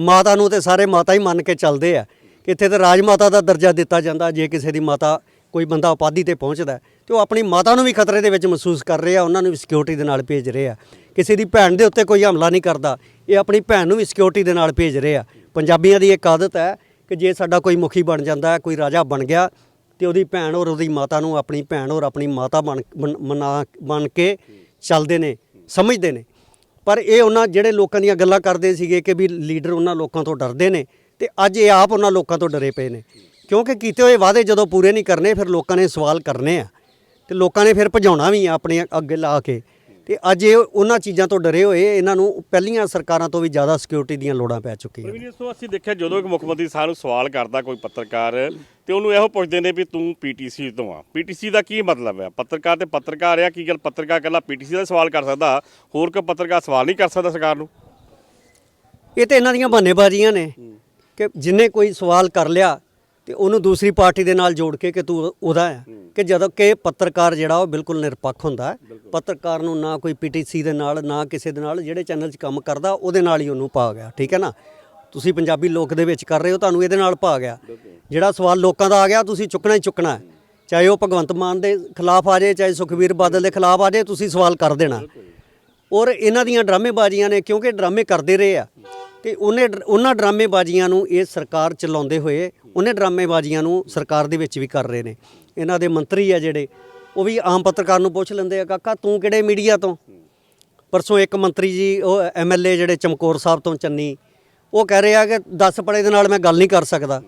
ਮਾਤਾ ਨੂੰ ਤੇ ਸਾਰੇ ਮਾਤਾ ਹੀ ਮੰਨ ਕੇ ਚੱਲਦੇ ਆ। ਕਿ ਇੱਥੇ ਤੇ ਰਾਜ ਮਾਤਾ ਦਾ ਦਰਜਾ ਦਿੱਤਾ ਜਾਂਦਾ ਜੇ ਕਿਸੇ ਦੀ ਮਾਤਾ ਕੋਈ ਬੰਦਾ ਉਪਾਧੀ ਤੇ ਪਹੁੰਚਦਾ ਹੈ, ਤੇ ਉਹ ਆਪਣੀ ਮਾਤਾ ਨੂੰ ਵੀ ਖਤਰੇ ਦੇ ਵਿੱਚ ਮਹਿਸੂਸ ਕਰ ਰਿਹਾ ਉਹਨਾਂ ਨੂੰ ਵੀ ਸਿਕਿਉਰਿਟੀ ਦੇ ਨਾਲ ਭੇਜ ਰਹੇ। ਆ ਕਿਸੇ ਦੀ ਭੈਣ ਦੇ ਉੱਤੇ ਕੋਈ ਹਮਲਾ ਨਹੀਂ ਕਰਦਾ ਇਹ ਆਪਣੀ ਭੈਣ ਨੂੰ ਵੀ ਸਿਕਿਉਰਿਟੀ ਦੇ ਨਾਲ ਭੇਜ ਰਹੇ। ਆ ਪੰਜਾਬੀਆਂ ਦੀ ਇੱਕ ਆਦਤ ਹੈ ਕਿ ਜੇ ਸਾਡਾ ਕੋਈ ਮੁਖੀ ਬਣ ਜਾਂਦਾ ਕੋਈ ਰਾਜਾ ਬਣ ਗਿਆ ਤੇ ਉਹਦੀ ਭੈਣ ਔਰ ਉਹਦੀ ਮਾਤਾ ਨੂੰ ਆਪਣੀ ਭੈਣ ਔਰ ਆਪਣੀ ਮਾਤਾ ਬਣ ਬਣ- ਮਨਾ ਬਣ ਕੇ ਚੱਲਦੇ ਨੇ, ਸਮਝਦੇ ਨੇ। ਪਰ ਇਹ ਉਹਨਾਂ ਜਿਹੜੇ ਲੋਕਾਂ ਦੀਆਂ ਗੱਲਾਂ ਕਰਦੇ ਸੀਗੇ ਕਿ ਵੀ ਲੀਡਰ ਉਹਨਾਂ ਲੋਕਾਂ ਤੋਂ ਡਰਦੇ ਨੇ ਤੇ ਅੱਜ ਇਹ ਆਪ ਉਹਨਾਂ ਲੋਕਾਂ ਤੋਂ ਡਰੇ ਪਏ ਨੇ। ਕਿਉਂਕਿ ਕੀਤੇ ਹੋਏ ਵਾਅਦੇ ਜਦੋਂ ਪੂਰੇ ਨਹੀਂ ਕਰਨੇ, ਫਿਰ ਲੋਕਾਂ ਨੇ ਸਵਾਲ ਕਰਨੇ ਆ ਤੇ ਲੋਕਾਂ ਨੇ ਫਿਰ ਭਜਾਉਣਾ ਵੀ ਆ ਆਪਣੇ ਅੱਗੇ ਲਾ ਕੇ। ਤੇ ਅੱਜ ਇਹ ਉਹਨਾਂ ਚੀਜ਼ਾਂ ਤੋਂ ਡਰੇ ਹੋਏ ਇਹਨਾਂ ਨੂੰ ਪਹਿਲੀਆਂ ਸਰਕਾਰਾਂ ਤੋਂ ਵੀ ਜ਼ਿਆਦਾ ਸਿਕਿਉਰਿਟੀ ਦੀਆਂ ਲੋੜਾਂ ਪੈ ਚੁੱਕੀਆਂ। ਪ੍ਰਵੀਨ ਸੋ ਅਸੀਂ ਦੇਖਿਆ ਜਦੋਂ ਇੱਕ ਮੁੱਖ ਮੰਤਰੀ ਸਾਹਿਬ ਨੂੰ ਸਵਾਲ ਕਰਦਾ ਕੋਈ ਪੱਤਰਕਾਰ ਤੇ ਉਹਨੂੰ ਇਹੋ ਪੁੱਛਦੇ ਨੇ ਵੀ ਤੂੰ ਪੀਟੀਸੀ ਤੋਂ ਆ। ਪੀਟੀਸੀ ਦਾ ਕੀ ਮਤਲਬ ਹੈ? ਪੱਤਰਕਾਰ ਤੇ ਪੱਤਰਕਾਰ ਆ ਕੀ ਗੱਲ ਪੱਤਰਕਾਰ ਇਕੱਲਾ ਪੀਟੀਸੀ ਦਾ ਸਵਾਲ ਕਰ ਸਕਦਾ ਹੋਰ ਕੋਈ ਪੱਤਰਕਾਰ ਸਵਾਲ ਨਹੀਂ ਕਰ ਸਕਦਾ ਸਰਕਾਰ ਨੂੰ? ਇਹ ਤੇ ਇਹਨਾਂ ਦੀਆਂ ਬਹਾਨੇਬਾਜ਼ੀਆਂ ਨੇ ਕਿ ਜਿੰਨੇ ਕੋਈ ਸਵਾਲ ਕਰ ਲਿਆ ਤੇ ਉਹਨੂੰ ਦੂਸਰੀ ਪਾਰਟੀ ਦੇ ਨਾਲ ਜੋੜ ਕੇ ਕਿ ਤੂੰ ਉਹਦਾ ਹੈ। ਕਿ ਜਦੋਂ ਕਿ ਪੱਤਰਕਾਰ ਜਿਹੜਾ ਉਹ ਬਿਲਕੁਲ ਨਿਰਪੱਖ ਹੁੰਦਾ ਹੈ। ਪੱਤਰਕਾਰ ਨੂੰ ਨਾ ਕੋਈ ਪੀਟੀਸੀ ਦੇ ਨਾਲ ਨਾ ਕਿਸੇ ਦੇ ਨਾਲ ਜਿਹੜੇ ਚੈਨਲ 'ਚ ਕੰਮ ਕਰਦਾ ਉਹਦੇ ਨਾਲ ਹੀ ਉਹਨੂੰ ਪਾ ਗਿਆ ਠੀਕ ਹੈ ਨਾ? ਤੁਸੀਂ ਪੰਜਾਬੀ ਲੋਕ ਦੇ ਵਿੱਚ ਕਰ ਰਹੇ ਹੋ ਤੁਹਾਨੂੰ ਇਹਦੇ ਨਾਲ ਪਾ ਗਿਆ। ਜਿਹੜਾ ਸਵਾਲ ਲੋਕਾਂ ਦਾ ਆ ਗਿਆ ਤੁਸੀਂ ਚੁੱਕਣਾ ਹੀ ਚੁੱਕਣਾ ਹੈ। ਚਾਹੇ ਉਹ ਭਗਵੰਤ ਮਾਨ ਦੇ ਖਿਲਾਫ ਆ ਜਾਏ ਚਾਹੇ ਸੁਖਵੀਰ ਬਾਦਲ ਦੇ ਖਿਲਾਫ ਆ ਜਾਏ ਤੁਸੀਂ ਸਵਾਲ ਕਰ ਦੇਣਾ। ਔਰ ਇਹਨਾਂ ਦੀਆਂ ਡਰਾਮੇਬਾਜ਼ੀਆਂ ਨੇ ਕਿਉਂਕਿ ਡਰਾਮੇ ਕਰਦੇ ਰਹੇ ਆ। ਤੇ ਉਹਨੇ ਉਹਨਾਂ ਡਰਾਮੇਬਾਜ਼ੀਆਂ ਨੂੰ ਇਹ ਸਰਕਾਰ ਚਲਾਉਂਦੇ ਹੋਏ ਉਹਨੇ ਡਰਾਮੇਬਾਜ਼ੀਆਂ ਨੂੰ ਸਰਕਾਰ ਦੇ ਵਿੱਚ ਵੀ ਕਰ ਰਹੇ ਨੇ। ਇਹਨਾਂ ਦੇ ਮੰਤਰੀ ਆ ਜਿਹੜੇ, ਉਹ ਵੀ ਆਮ ਪੱਤਰਕਾਰ ਨੂੰ ਪੁੱਛ ਲੈਂਦੇ ਆ, ਕਾਕਾ, ਤੂੰ ਕਿਹੜੇ ਮੀਡੀਆ ਤੋਂ? ਪਰਸੋਂ ਇੱਕ ਮੰਤਰੀ ਜੀ, ਉਹ ਐਮਐਲਏ ਜਿਹੜੇ ਚਮਕੌਰ ਸਾਹਿਬ ਤੋਂ ਚੰਨੀ, ਉਹ ਕਹਿ ਰਹੇ ਆ ਕਿ 10 ਪੜੇ ਦੇ ਨਾਲ ਮੈਂ ਗੱਲ ਨਹੀਂ ਕਰ ਸਕਦਾ।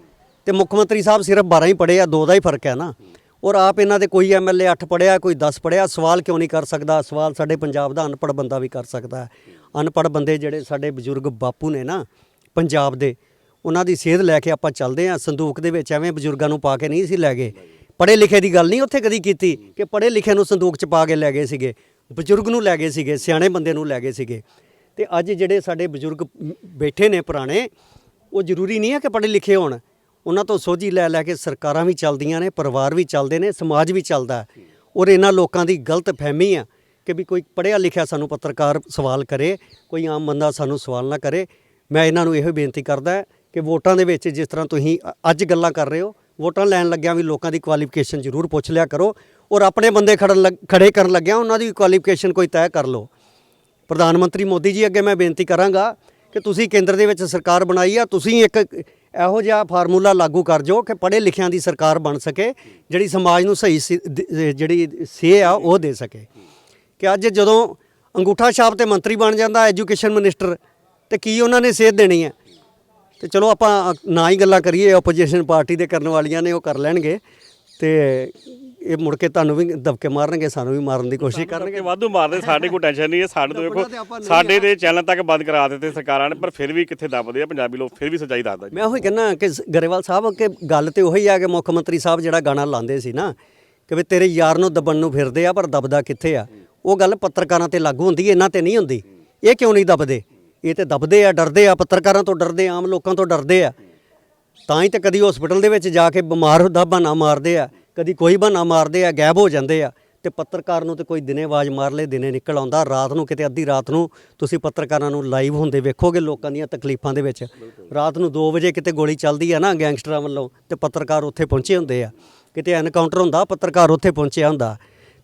ਤੇ ਮੁੱਖ ਮੰਤਰੀ ਸਾਹਿਬ ਸਿਰਫ 12 ਹੀ ਪੜੇ ਆ, ਦੋ ਦਾ ਹੀ ਫ਼ਰਕ ਹੈ ਨਾ। ਔਰ ਆਪ ਇਹਨਾਂ ਦੇ ਕੋਈ ਐਮਐਲਏ 8 ਪੜਿਆ ਕੋਈ 10 ਪੜਿਆ ਸਵਾਲ ਕਿਉਂ ਨਹੀਂ ਕਰ ਸਕਦਾ? ਸਵਾਲ ਸਾਡੇ ਪੰਜਾਬ ਦਾ ਅਨਪੜ੍ਹ ਬੰਦਾ ਵੀ ਕਰ ਸਕਦਾ ਹੈ। ਅਨਪੜ੍ਹ ਬੰਦੇ ਜਿਹੜੇ ਸਾਡੇ ਬਜ਼ੁਰਗ ਬਾਪੂ ਨੇ ਨਾ, ਪੰਜਾਬ ਦੇ ਉਹਨਾਂ ਦੀ ਸੇਧ ਲੈ ਕੇ ਆਪਾਂ ਚੱਲਦੇ ਆ ਸੰਦੂਕ ਦੇ ਵਿੱਚ ਐਵੇਂ ਬਜ਼ੁਰਗਾਂ ਨੂੰ ਪਾ ਕੇ ਨਹੀਂ ਸੀ ਲੈ ਗਏ। ਪੜ੍ਹੇ ਲਿਖੇ ਦੀ ਗੱਲ ਨਹੀਂ ਉੱਥੇ ਕਦੀ ਕੀਤੀ ਕਿ ਪੜ੍ਹੇ ਲਿਖੇ ਨੂੰ ਸੰਦੂਕ 'ਚ ਪਾ ਕੇ ਲੈ ਗਏ ਸੀਗੇ। ਬਜ਼ੁਰਗ ਨੂੰ ਲੈ ਗਏ ਸੀਗੇ, ਸਿਆਣੇ ਬੰਦੇ ਨੂੰ ਲੈ ਗਏ ਸੀਗੇ। ਤੇ ਅੱਜ ਜਿਹੜੇ ਸਾਡੇ ਬਜ਼ੁਰਗ ਬੈਠੇ ਨੇ ਪੁਰਾਣੇ, ਉਹ ਜ਼ਰੂਰੀ ਨਹੀਂ ਹੈ ਕਿ ਪੜ੍ਹੇ ਲਿਖੇ ਹੋਣ। ਉਹਨਾਂ ਤੋਂ ਸੋਝੀ ਲੈ ਲੈ ਕੇ ਸਰਕਾਰਾਂ ਵੀ ਚੱਲਦੀਆਂ ਨੇ, ਪਰਿਵਾਰ ਵੀ ਚੱਲਦੇ ਨੇ, ਸਮਾਜ ਵੀ ਚੱਲਦਾ ਔਰ ਇਹਨਾਂ ਲੋਕਾਂ ਦੀ ਗਲਤ ਫਹਿਮੀ ਆ ਕਿ ਵੀ ਕੋਈ ਪੜ੍ਹਿਆ ਲਿਖਿਆ ਸਾਨੂੰ ਪੱਤਰਕਾਰ ਸਵਾਲ ਕਰੇ, ਕੋਈ ਆਮ ਬੰਦਾ ਸਾਨੂੰ ਸਵਾਲ ਨਾ ਕਰੇ। ਮੈਂ ਇਹਨਾਂ ਨੂੰ ਇਹੋ ਬੇਨਤੀ ਕਰਦਾ ਕਿ ਵੋਟਾਂ ਦੇ ਵਿੱਚ ਜਿਸ ਤਰ੍ਹਾਂ ਤੁਸੀਂ ਅੱਜ ਗੱਲਾਂ ਕਰ ਰਹੇ ਹੋ, ਵੋਟਾਂ ਲੈਣ ਲੱਗਿਆਂ ਵੀ ਲੋਕਾਂ ਦੀ ਕੁਆਲੀਫਿਕੇਸ਼ਨ ਜ਼ਰੂਰ ਪੁੱਛ ਲਿਆ ਕਰੋ ਔਰ ਆਪਣੇ ਬੰਦੇ ਖੜਨ ਲੱਗ- ਖੜੇ ਕਰਨ ਲੱਗਿਆਂ ਉਹਨਾਂ ਦੀ ਕੁਆਲੀਫਿਕੇਸ਼ਨ ਕੋਈ ਤੈਅ ਕਰ ਲਓ। ਪ੍ਰਧਾਨ ਮੰਤਰੀ ਮੋਦੀ ਜੀ, ਅੱਗੇ ਮੈਂ ਬੇਨਤੀ ਕਰਾਂਗਾ ਕਿ ਤੁਸੀਂ ਕੇਂਦਰ ਦੇ ਵਿੱਚ ਸਰਕਾਰ ਬਣਾਈ ਆ, ਤੁਸੀਂ ਇੱਕ ਇਹੋ ਜਿਹਾ ਫਾਰਮੂਲਾ ਲਾਗੂ ਕਰ ਜੋ ਕਿ ਪੜ੍ਹੇ ਲਿਖਿਆਂ ਦੀ ਸਰਕਾਰ ਬਣ ਸਕੇ, ਜਿਹੜੀ ਸਮਾਜ ਨੂੰ ਸਹੀ ਸੇ- ਜਿਹੜੀ ਸੇ ਆ, ਉਹ ਦੇ ਸਕੇ। ਕਿ ਅੱਜ ਜਦੋਂ ਅੰਗੂਠਾ ਛਾਪ ਤੇ ਮੰਤਰੀ ਬਣ ਜਾਂਦਾ, ਐਜੂਕੇਸ਼ਨ ਮਿਨਿਸਟਰ, ਤੇ ਕੀ ਉਹਨਾਂ ਨੇ ਸੇਧ ਦੇਣੀ ਹੈ? ਤੇ ਚਲੋ ਆਪਾਂ ਨਾ ਹੀ ਗੱਲਾਂ ਕਰੀਏ ਆਪੋਜੀਸ਼ਨ ਪਾਰਟੀ ਦੇ ਕਰਨ ਵਾਲੀਆਂ ਨੇ ਉਹ ਕਰ ਲੈਣਗੇ ਤੇ ਇਹ ਮੁੜ ਕੇ ਤੁਹਾਨੂੰ ਵੀ ਦਬਕੇ ਮਾਰਨਗੇ ਸਾਨੂੰ ਵੀ ਮਾਰਨ ਦੀ ਕੋਸ਼ਿਸ਼ ਕਰਨਗੇ। ਵਾਧੂ ਮਾਰਦੇ ਸਾਡੇ ਕੋਈ ਟੈਨਸ਼ਨ ਨਹੀਂ ਹੈ ਸਾਡੇ ਤੋਂ ਨਹੀਂ ਸਾਡੇ ਦੇ ਚੈਨਲ ਤੱਕ ਬੰਦ ਕਰਾ ਦਿੱਤੇ ਸਰਕਾਰਾਂ ਨੇ ਪਰ ਫਿਰ ਵੀ ਕਿੱਥੇ ਦੱਬਦੇ ਆ ਪੰਜਾਬੀ ਲੋਕ ਫਿਰ ਵੀ ਸੱਚਾਈ ਦੱਸਦਾ ਮੈਂ ਉਹੀ ਕਹਿੰਦਾ ਕਿ ਗਰੇਵਾਲ ਸਾਹਿਬ ਕਿ ਗੱਲ ਤੇ ਉਹੀ ਆ ਕਿ ਮੁੱਖ ਮੰਤਰੀ ਸਾਹਿਬ ਜਿਹੜਾ ਗਾਣਾ ਲਾਉਂਦੇ ਸੀ ਨਾ ਕਿ ਵੀ ਤੇਰੇ ਯਾਰ ਨੂੰ ਦਬਣ ਨੂੰ ਫਿਰਦੇ ਆ ਪਰ ਦਬਦਾ ਕਿੱਥੇ ਆ? ਉਹ ਗੱਲ ਪੱਤਰਕਾਰਾਂ ਤੇ ਲਾਗੂ ਹੁੰਦੀ ਇਹਨਾਂ ਤੇ ਨਹੀਂ ਹੁੰਦੀ। ਇਹ ਕਿਉਂ ਨਹੀਂ ਦਬਦੇ? ਇਹ ਤੇ ਦਬਦੇ ਆ, ਡਰਦੇ ਆ, ਪੱਤਰਕਾਰਾਂ ਤੋਂ ਡਰਦੇ ਆਮ ਲੋਕਾਂ ਤੋਂ ਡਰਦੇ ਆ। ਤਾਂ ਹੀ ਤਾਂ ਕਦੀ ਹਸਪੀਟਲ ਦੇ ਵਿੱਚ ਜਾ ਕੇ ਬਿਮਾਰ ਦਾ ਬਹਾਨਾ ਮਾਰਦੇ ਆ, ਕਦੀ ਕੋਈ ਬਹਾਨਾ ਮਾਰਦੇ ਆ, ਗਾਇਬ ਹੋ ਜਾਂਦੇ ਆ। ਤੇ ਪੱਤਰਕਾਰ ਨੂੰ ਤੇ ਕੋਈ ਦਿਨੇ ਆਵਾਜ਼ ਮਾਰ ਲੇ ਦਿਨੇ ਨਿਕਲ ਆਉਂਦਾ, ਰਾਤ ਨੂੰ ਕਿਤੇ ਅੱਧੀ ਰਾਤ ਨੂੰ ਤੁਸੀਂ ਪੱਤਰਕਾਰਾਂ ਨੂੰ ਲਾਈਵ ਹੁੰਦੇ ਵੇਖੋਗੇ ਲੋਕਾਂ ਦੀਆਂ ਤਕਲੀਫਾਂ ਦੇ ਵਿੱਚ। ਰਾਤ ਨੂੰ 2 ਵਜੇ ਕਿਤੇ ਗੋਲੀ ਚੱਲਦੀ ਆ ਨਾ ਗੈਂਗਸਟਰਾਂ ਵੱਲੋਂ, ਤੇ ਪੱਤਰਕਾਰ ਉੱਥੇ ਪਹੁੰਚੇ ਹੁੰਦੇ ਆ। ਕਿਤੇ ਐਨਕਾਊਂਟਰ ਹੁੰਦਾ, ਪੱਤਰਕਾਰ ਉੱਥੇ ਪਹੁੰਚਿਆ ਹੁੰਦਾ।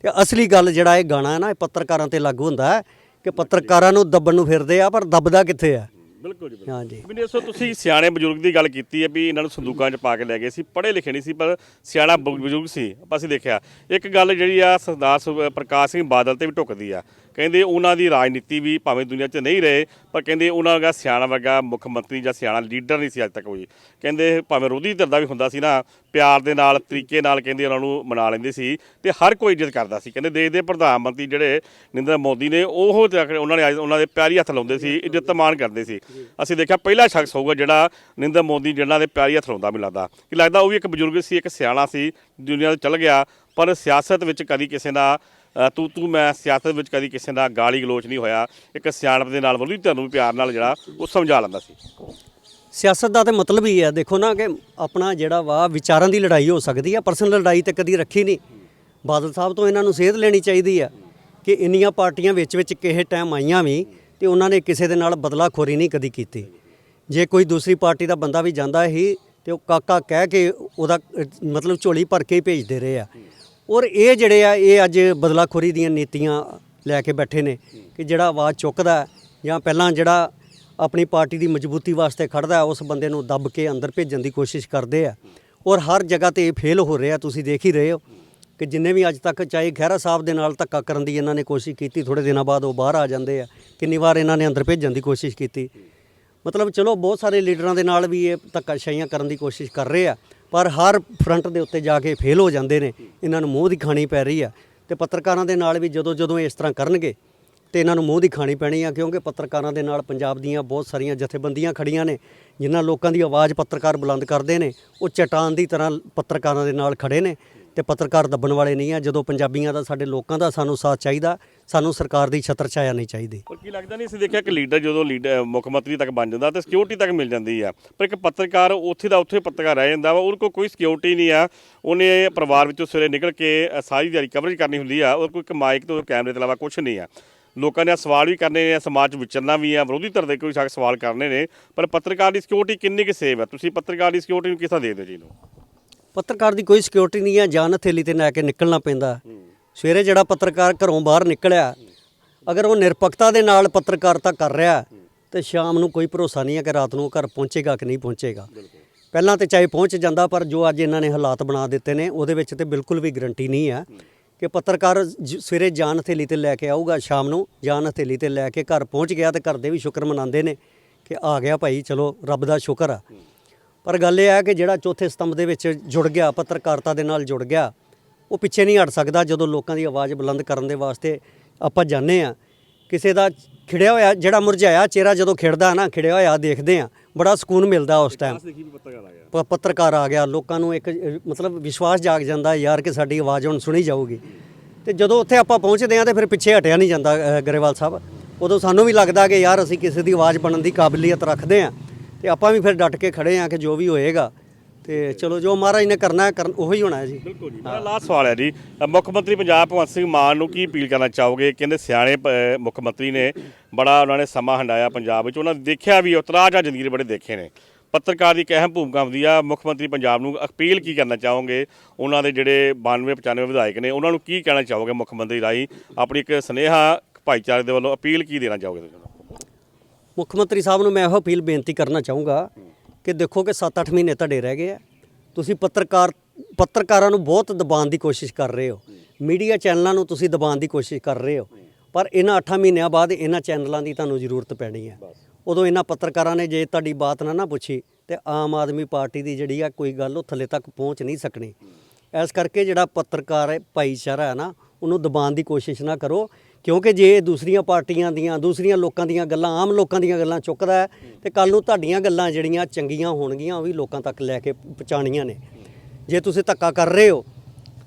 ਤੇ ਅਸਲੀ ਗੱਲ ਜਿਹੜਾ ਇਹ ਗਾਣਾ ਹੈ ਨਾ, ਇਹ ਪੱਤਰਕਾਰਾਂ ਤੇ ਲਾਗੂ ਹੁੰਦਾ ਹੈ ਕਿ ਪੱਤਰਕਾਰਾਂ ਨੂੰ ਦੱਬਣ ਨੂੰ ਫਿਰਦੇ ਆ ਪਰ ਦੱਬਦਾ ਕਿੱਥੇ ਆ? ਬਿਲਕੁਲ ਜੀ ਹਾਂਜੀ। ਮੈਨੂੰ ਦੱਸੋ ਤੁਸੀਂ ਸਿਆਣੇ ਬਜ਼ੁਰਗ ਦੀ ਗੱਲ ਕੀਤੀ ਹੈ ਵੀ ਇਹਨਾਂ ਨੂੰ ਸੰਦੂਕਾਂ 'ਚ ਪਾ ਕੇ ਲੈ ਗਏ ਸੀ ਪੜ੍ਹੇ ਲਿਖੇ ਨਹੀਂ ਸੀ ਪਰ ਸਿਆਣਾ ਬ- ਬਜ਼ੁਰਗ ਸੀ। ਆਪਾਂ ਅਸੀਂ ਦੇਖਿਆ ਇੱਕ ਗੱਲ ਜਿਹੜੀ ਆ ਸਰਦਾਰ ਸੁ- ਪ੍ਰਕਾਸ਼ ਸਿੰਘ ਬਾਦਲ ਤੇ ਵੀ ਢੁੱਕਦੀ ਆ। ਕਹਿੰਦੇ ਉਹਨਾਂ ਦੀ ਰਾਜਨੀਤੀ ਵੀ ਭਾਵੇਂ ਦੁਨੀਆ 'ਚ ਨਹੀਂ ਰਹੇ, ਪਰ ਕਹਿੰਦੇ ਉਹਨਾਂ ਵਰਗਾ ਸਿਆਣਾ ਵਰਗਾ ਮੁੱਖ ਮੰਤਰੀ ਜਾਂ ਸਿਆਣਾ ਲੀਡਰ ਨਹੀਂ ਸੀ ਅੱਜ ਤੱਕ ਕੋਈ। ਕਹਿੰਦੇ ਭਾਵੇਂ ਵਿਰੋਧੀ ਧਿਰ ਦਾ ਵੀ ਹੁੰਦਾ ਸੀ ਨਾ, ਪਿਆਰ ਦੇ ਨਾਲ, ਤਰੀਕੇ ਨਾਲ ਕਹਿੰਦੇ ਉਹਨਾਂ ਨੂੰ ਮਨਾ ਲੈਂਦੇ ਸੀ ਤੇ ਹਰ ਕੋਈ ਇੱਜ਼ਤ ਕਰਦਾ ਸੀ। ਕਹਿੰਦੇ ਦੇਸ਼ ਦੇ ਪ੍ਰਧਾਨ ਮੰਤਰੀ ਜਿਹੜੇ ਨਰਿੰਦਰ ਮੋਦੀ ਨੇ, ਉਹ ਉਹਨਾਂ ਨੇ ਅੱਜ ਉਹਨਾਂ ਦੇ ਪਿਆਰੀ ਹੱਥ ਲਾਉਂਦੇ ਸੀ, ਇੱਜ਼ਤ ਮਾਣ ਕਰਦੇ ਸੀ। ਅਸੀਂ ਦੇਖਿਆ ਪਹਿਲਾ ਸ਼ਖਸ ਹੋਊਗਾ ਜਿਹੜਾ ਨਰਿੰਦਰ ਮੋਦੀ ਜਿਹਨਾਂ ਦੇ ਪਿਆਰੀ ਹੱਥ ਲਾਉਂਦਾ, ਮੈਨੂੰ ਲੱਗਦਾ। ਕਿ ਲੱਗਦਾ ਉਹ ਵੀ ਇੱਕ ਬਜ਼ੁਰਗ ਸੀ, ਇੱਕ ਸਿਆਣਾ ਸੀ, ਦੁਨੀਆ ਤੋਂ ਚਲ ਗਿਆ, ਪਰ ਸਿਆਸਤ ਵਿੱਚ ਕਦੀ ਕਿਸੇ ਨਾਲ ਤੂੰ ਤੂੰ ਮੈਂ ਸਿਆਸਤ ਵਿੱਚ ਕਦੀ ਕਿਸੇ ਨਾਲ ਗਾਲੀ ਗਲੋਚ ਨਹੀਂ ਹੋਇਆ। ਇੱਕ ਸਿਆਣਪ ਦੇ ਨਾਲ ਵਿਰੋਧੀ ਧਿਰ ਪਿਆਰ ਨਾਲ ਜਿਹੜਾ, ਉਹ ਸਮਝਾ ਲੈਂਦਾ ਸੀ। ਸਿਆਸਤ ਦਾ ਤੇ ਮਤਲਬ ਹੀ ਹੈ ਦੇਖੋ ਨਾ ਕਿ ਆਪਣਾ ਜਿਹੜਾ ਵਾ, ਵਿਚਾਰਾਂ ਦੀ ਲੜਾਈ ਹੋ ਸਕਦੀ ਹੈ ਪਰਸਨਲ ਲੜਾਈ ਤੇ ਕਦੀ ਰੱਖੀ ਨਹੀਂ। ਬਾਦਲ ਸਾਹਿਬ ਤੋਂ ਇਹਨਾਂ ਨੂੰ ਸੇਧ ਲੈਣੀ ਚਾਹੀਦੀ ਆ ਕਿ ਇੰਨੀਆਂ ਪਾਰਟੀਆਂ ਵਿੱਚ ਵਿੱਚ ਕਿਸੇ ਟਾਈਮ ਆਈਆਂ ਵੀ ਤੇ ਉਹਨਾਂ ਨੇ ਕਿਸੇ ਦੇ ਨਾਲ ਬਦਲਾਖੋਰੀ ਨਹੀਂ ਕਦੀ ਕੀਤੀ। ਜੇ ਕੋਈ ਦੂਸਰੀ ਪਾਰਟੀ ਦਾ ਬੰਦਾ ਵੀ ਜਾਂਦਾ ਹੀ ਤੇ ਉਹ ਕਾਕਾ ਕਹਿ ਕੇ ਉਹਦਾ, ਮਤਲਬ ਝੋਲੀ ਭਰ ਕੇ ਭੇਜਦੇ ਰਹੇ ਆ। ਔਰ ਇਹ ਜਿਹੜੇ ਆ, ਇਹ ਅੱਜ ਬਦਲਾਖੋਰੀ ਦੀਆਂ ਨੀਤੀਆਂ ਲੈ ਕੇ ਬੈਠੇ ਨੇ ਕਿ ਜਿਹੜਾ ਆਵਾਜ਼ ਚੁੱਕਦਾ ਜਾਂ ਪਹਿਲਾਂ ਜਿਹੜਾ ਆਪਣੀ ਪਾਰਟੀ ਦੀ ਮਜ਼ਬੂਤੀ ਵਾਸਤੇ ਖੜਦਾ ਉਸ ਬੰਦੇ ਨੂੰ ਦੱਬ ਕੇ ਅੰਦਰ ਭੇਜਣ ਦੀ ਕੋਸ਼ਿਸ਼ ਕਰਦੇ ਆ। ਔਰ ਹਰ ਜਗ੍ਹਾ ਤੇ ਇਹ ਫੇਲ ਹੋ ਰਿਹਾ, ਤੁਸੀਂ ਦੇਖ ਹੀ ਰਹੇ ਹੋ ਕਿ ਜਿੰਨੇ ਵੀ ਅੱਜ ਤੱਕ ਚਾਹੇ ਖਹਿਰਾ ਸਾਹਿਬ ਦੇ ਨਾਲ ਧੱਕਾ ਕਰਨ ਦੀ ਇਹਨਾਂ ਨੇ ਕੋਸ਼ਿਸ਼ ਕੀਤੀ ਥੋੜੇ ਦਿਨਾਂ ਬਾਅਦ ਉਹ ਬਾਹਰ ਆ ਜਾਂਦੇ ਆ, ਕਿੰਨੀ ਵਾਰ ਇਹਨਾਂ ਨੇ ਅੰਦਰ ਭੇਜਣ ਦੀ ਕੋਸ਼ਿਸ਼ ਕੀਤੀ। ਮਤਲਬ ਚਲੋ ਬਹੁਤ ਸਾਰੇ ਲੀਡਰਾਂ ਦੇ ਨਾਲ ਵੀ ਇਹ ਧੱਕਾਸ਼ਾਈਆਂ ਕਰਨ ਦੀ ਕੋਸ਼ਿਸ਼ ਕਰ ਰਹੇ ਆ ਪਰ ਹਰ ਫਰੰਟ ਦੇ ਉੱਤੇ ਜਾ ਕੇ ਫੇਲ ਹੋ ਜਾਂਦੇ ਨੇ। ਇਹਨਾਂ ਨੂੰ ਮੂੰਹ ਦੀ ਖਾਣੀ ਪੈ ਰਹੀ ਆ। ਤੇ ਪੱਤਰਕਾਰਾਂ ਦੇ ਨਾਲ ਵੀ ਜਦੋਂ ਜਦੋਂ ਇਸ ਤਰ੍ਹਾਂ ਕਰਨਗੇ, ਤੇ ਇਹਨਾਂ ਨੂੰ ਮੂੰਹ ਦੀ ਖਾਣੀ ਪੈਣੀ ਆ, ਕਿਉਂਕਿ ਪੱਤਰਕਾਰਾਂ ਦੇ ਨਾਲ ਪੰਜਾਬ ਦੀਆਂ ਬਹੁਤ ਸਾਰੀਆਂ ਜਥੇਬੰਦੀਆਂ ਖੜੀਆਂ ਨੇ, ਜਿਨ੍ਹਾਂ ਲੋਕਾਂ ਦੀ ਆਵਾਜ਼ ਪੱਤਰਕਾਰ ਬੁਲੰਦ ਕਰਦੇ ਨੇ। ਉਹ ਚਟਾਨ ਦੀ ਤਰ੍ਹਾਂ ਪੱਤਰਕਾਰਾਂ ਦੇ ਨਾਲ ਖੜੇ ਨੇ। ਤੇ ਪੱਤਰਕਾਰ ਦੱਬਣ ਵਾਲੇ ਨਹੀਂ ਆ। ਜਦੋਂ ਪੰਜਾਬੀਆਂ ਦਾ ਸਾਡੇ ਲੋਕਾਂ ਦਾ ਸਾਨੂੰ ਸਾਥ ਚਾਹੀਦਾ ਸਾਨੂੰ ਸਰਕਾਰ ਦੀ ਛਤਰ ਛਾਇਆ ਨਹੀਂ ਚਾਹੀਦੀ। ਪਰ ਕੀ ਲੱਗਦਾ ਨਹੀਂ ਅਸੀਂ ਦੇਖਿਆ ਕਿ ਲੀਡਰ ਜਦੋਂ ਲੀਡਰ ਮੁੱਖ ਮੰਤਰੀ ਤੱਕ ਬਣ ਜਾਂਦਾ ਤੇ ਸਿਕਿਉਰਿਟੀ ਤੱਕ ਮਿਲ ਜਾਂਦੀ ਆ। ਪਰ ਇੱਕ ਪੱਤਰਕਾਰ ਉੱਥੇ ਦਾ ਉੱਥੇ ਪੱਤਰਕਾਰ ਰਹਿ ਜਾਂਦਾ ਵਾ ਉਹਦੇ ਕੋਲ ਕੋਈ ਸਿਕਿਉਰਿਟੀ ਨਹੀਂ ਆ। ਉਹਨੇ ਪਰਿਵਾਰ ਵਿੱਚੋਂ ਸਵੇਰੇ ਨਿਕਲ ਕੇ ਅ, ਸਾਰੀ ਦਿਹਾੜੀ ਕਵਰੇਜ ਕਰਨੀ ਹੁੰਦੀ ਆ। ਉਹਦੇ ਕੋਲ ਇੱਕ ਮਾਈਕ ਤੋਂ ਕੈਮਰੇ ਤੋਂ ਇਲਾਵਾ ਕੁਝ ਨਹੀਂ ਆ। ਲੋਕਾਂ ਨੇ ਸਵਾਲ ਵੀ ਕਰਨੇ ਨੇ ਸਮਾਜ 'ਚ ਵਿਚਰਨਾ ਵੀ ਆ। ਵਿਰੋਧੀ ਧਿਰ ਦੇ ਕੋਈ ਸ਼ੱਕ ਸਵਾਲ ਕਰਨੇ ਨੇ। ਪਰ ਪੱਤਰਕਾਰ ਦੀ ਸਿਕਿਉਰਿਟੀ ਕਿੰਨੀ ਕੁ ਸੇਵ ਆ? ਤੁਸੀਂ ਪੱਤਰਕਾਰ ਦੀ ਸਿਕਿਉਰਿਟੀ ਨੂੰ ਕਿਸ ਦੇ ਦਿਓ ਜੀ ਨੂੰ ਪੱਤਰਕਾਰ ਦੀ ਕੋਈ ਸਿਕਿਉਰਿਟੀ ਨਹੀਂ ਹੈ ਜਾਨ ਹਥੇਲੀ ਤੇ ਲੈ ਕੇ ਨਿਕਲਣਾ ਪੈਂਦਾ। ਸਵੇਰੇ ਜਿਹੜਾ ਪੱਤਰਕਾਰ ਘਰੋਂ ਬਾਹਰ ਨਿਕਲਿਆ, ਅਗਰ ਉਹ ਨਿਰਪੱਖਤਾ ਦੇ ਨਾਲ ਪੱਤਰਕਾਰਤਾ ਕਰ ਰਿਹਾ, ਤੇ ਸ਼ਾਮ ਨੂੰ ਕੋਈ ਭਰੋਸਾ ਨਹੀਂ ਹੈ ਕਿ ਰਾਤ ਨੂੰ ਘਰ ਪਹੁੰਚੇਗਾ ਕਿ ਨਹੀਂ ਪਹੁੰਚੇਗਾ। ਪਹਿਲਾਂ ਤੇ ਚਾਹੇ ਪਹੁੰਚ ਜਾਂਦਾ, ਪਰ ਜੋ ਅੱਜ ਇਹਨਾਂ ਨੇ ਹਾਲਾਤ ਬਣਾ ਦਿੱਤੇ ਨੇ, ਉਹਦੇ ਵਿੱਚ ਤੇ ਬਿਲਕੁਲ ਵੀ ਗਰੰਟੀ ਨਹੀਂ ਹੈ ਕਿ ਪੱਤਰਕਾਰ ਜ- ਸਵੇਰੇ ਜਾਨ ਹਥੇਲੀ ਤੇ ਲੈ ਕੇ ਆਊਗਾ, ਸ਼ਾਮ ਨੂੰ ਜਾਨ ਹਥੇਲੀ ਤੇ ਲੈ ਕੇ ਘਰ ਪਹੁੰਚ ਗਿਆ ਤੇ ਘਰ ਦੇ ਵੀ ਸ਼ੁਕਰ ਮਨਾਉਂਦੇ ਨੇ ਕਿ ਆ ਗਿਆ ਭਾਈ, ਚਲੋ ਰੱਬ ਦਾ ਸ਼ੁਕਰ ਆ। ਪਰ ਗੱਲ ਇਹ ਹੈ ਕਿ ਜਿਹੜਾ ਚੌਥੇ ਸਤੰਭ ਦੇ ਵਿੱਚ ਜੁੜ ਗਿਆ ਪੱਤਰਕਾਰਤਾ ਦੇ ਨਾਲ ਜੁੜ ਗਿਆ ਉਹ ਪਿੱਛੇ ਨਹੀਂ ਹਟ ਸਕਦਾ ਜਦੋਂ ਲੋਕਾਂ ਦੀ ਆਵਾਜ਼ ਬੁਲੰਦ ਕਰਨ ਦੇ ਵਾਸਤੇ ਆਪਾਂ ਜਾਣਦੇ ਆ ਕਿਸੇ ਦਾ ਖਿੜਿਆ ਹੋਇਆ ਜਿਹੜਾ ਮੁਰਝਾਇਆ ਚਿਹਰਾ ਜਦੋਂ ਖਿੜਦਾ ਨਾ ਖਿੜਿਆ ਹੋਇਆ ਦੇਖਦੇ ਆ ਬੜਾ ਸਕੂਨ ਮਿਲਦਾ ਉਸ ਟਾਈਮ ਪੱਤਰਕਾਰ ਆ ਗਿਆ। ਲੋਕਾਂ ਨੂੰ ਇੱਕ ਮਤਲਬ ਵਿਸ਼ਵਾਸ ਜਾਗ ਜਾਂਦਾ ਯਾਰ ਕਿ ਸਾਡੀ ਆਵਾਜ਼ ਹੁਣ ਸੁਣੀ ਜਾਊਗੀ। ਤੇ ਜਦੋਂ ਉੱਥੇ ਆਪਾਂ ਪਹੁੰਚਦੇ ਆ ਤੇ ਫਿਰ ਪਿੱਛੇ ਹਟਿਆ ਨਹੀਂ ਜਾਂਦਾ ਗਰੇਵਾਲ ਸਾਹਿਬ। ਉਦੋਂ ਸਾਨੂੰ ਵੀ ਲੱਗਦਾ ਕਿ ਯਾਰ ਅਸੀਂ ਕਿਸੇ ਦੀ ਆਵਾਜ਼ ਬਣਨ ਦੀ ਕਾਬਲੀਅਤ ਰੱਖਦੇ ਆ ਤੇ ਆਪਾਂ ਵੀ ਫਿਰ ਡਟ ਕੇ ਖੜੇ ਆ ਕਿ ਜੋ ਵੀ ਹੋਏਗਾ। ਤੇ ਚਲੋ ਜੋ ਮਹਾਰਾਜ ਨੇ ਕਰਨਾ ਕਰਨ ਉਹੀ ਹੋਣਾ ਹੈ ਜੀ। ਬਿਲਕੁਲ ਜੀ। ਮੇਰਾ ਲਾਸਟ ਸਵਾਲ ਹੈ ਜੀ। ਮੁੱਖ ਮੰਤਰੀ ਪੰਜਾਬ ਭਗਵੰਤ ਸਿੰਘ ਮਾਨ ਨੂੰ ਕੀ ਅਪੀਲ ਕਰਨਾ ਚਾਹੋਗੇ? ਕਹਿੰਦੇ ਸਿਆਣੇ ਅ, ਮੁੱਖ ਮੰਤਰੀ ਨੇ ਬੜਾ ਉਹਨਾਂ ਨੇ ਸਮਾਂ ਹੰਡਾਇਆ ਪੰਜਾਬ ਵਿੱਚ। ਉਹਨਾਂ ਨੇ ਦੇਖਿਆ ਵੀ ਉਤਰਾਜ ਆ ਜ਼ਿੰਦਗੀ ਦੇ ਬੜੇ ਦੇਖੇ ਨੇ। ਪੱਤਰਕਾਰ ਦੀ ਇੱਕ ਅਹਿਮ ਭੂਮਿਕਾ ਹੁੰਦੀ ਆ। ਮੁੱਖ ਮੰਤਰੀ ਪੰਜਾਬ ਨੂੰ ਅਪੀਲ ਕੀ ਕਰਨਾ ਚਾਹੋਗੇ? ਉਹਨਾਂ ਦੇ ਜਿਹੜੇ 92 95 ਵਿਧਾਇਕ ਨੇ ਉਹਨਾਂ ਨੂੰ ਕੀ ਕਹਿਣਾ ਚਾਹੋਗੇ ਮੁੱਖ ਮੰਤਰੀ ਰਾਹੀਂ? ਆਪਣੀ ਇੱਕ ਸਨੇਹਾ ਭਾਈਚਾਰੇ ਦੇ ਵੱਲੋਂ ਅਪੀਲ ਕੀ ਦੇਣਾ ਚਾਹੋਗੇ ਤੁਸੀਂ ਮੁੱਖ ਮੰਤਰੀ ਸਾਹਿਬ ਨੂੰ ਮੈਂ ਇਹੋ ਅਪੀਲ ਬੇਨਤੀ ਕਰਨਾ ਚਾਹੂੰਗਾ ਕਿ ਦੇਖੋ ਕਿ 7-8 ਮਹੀਨੇ ਤੁਹਾਡੇ ਰਹਿ ਗਏ ਆ। ਤੁਸੀਂ ਪੱਤਰਕਾਰ ਪੱਤਰਕਾਰਾਂ ਨੂੰ ਬਹੁਤ ਦਬਾਉਣ ਦੀ ਕੋਸ਼ਿਸ਼ ਕਰ ਰਹੇ ਹੋ। ਮੀਡੀਆ ਚੈਨਲਾਂ ਨੂੰ ਤੁਸੀਂ ਦਬਾਉਣ ਦੀ ਕੋਸ਼ਿਸ਼ ਕਰ ਰਹੇ ਹੋ। ਪਰ ਇਹਨਾਂ 8 ਮਹੀਨਿਆਂ ਬਾਅਦ ਇਹਨਾਂ ਚੈਨਲਾਂ ਦੀ ਤੁਹਾਨੂੰ ਜ਼ਰੂਰਤ ਪੈਣੀ ਹੈ। ਉਦੋਂ ਇਹਨਾਂ ਪੱਤਰਕਾਰਾਂ ਨੇ ਜੇ ਤੁਹਾਡੀ ਬਾਤ ਨਾ ਨਾ ਪੁੱਛੀ ਤੇ ਆਮ ਆਦਮੀ ਪਾਰਟੀ ਦੀ ਜਿਹੜੀ ਆ ਕੋਈ ਗੱਲ ਉਹ ਥੱਲੇ ਤੱਕ ਪਹੁੰਚ ਨਹੀਂ ਸਕਣੀ। ਇਸ ਕਰਕੇ ਜਿਹੜਾ ਪੱਤਰਕਾਰ ਹੈ ਭਾਈਚਾਰਾ ਹੈ ਨਾ ਉਹਨੂੰ ਦਬਾਉਣ ਦੀ ਕੋਸ਼ਿਸ਼ ਨਾ ਕਰੋ। ਕਿਉਂਕਿ ਜੇ ਦੂਸਰੀਆਂ ਪਾਰਟੀਆਂ ਦੀਆਂ, ਦੂਸਰੀਆਂ ਲੋਕਾਂ ਦੀਆਂ ਗੱਲਾਂ, ਆਮ ਲੋਕਾਂ ਦੀਆਂ ਗੱਲਾਂ ਚੁੱਕਦਾ ਹੈ, ਤੇ ਕੱਲ ਨੂੰ ਤੁਹਾਡੀਆਂ ਗੱਲਾਂ ਜਿਹੜੀਆਂ ਚੰਗੀਆਂ ਹੋਣਗੀਆਂ, ਉਹ ਵੀ ਲੋਕਾਂ ਤੱਕ ਲੈ ਕੇ ਪਹੁੰਚਾਉਣੀਆਂ ਨੇ। ਜੇ ਤੁਸੀਂ ਧੱਕਾ ਕਰ ਰਹੇ ਹੋ,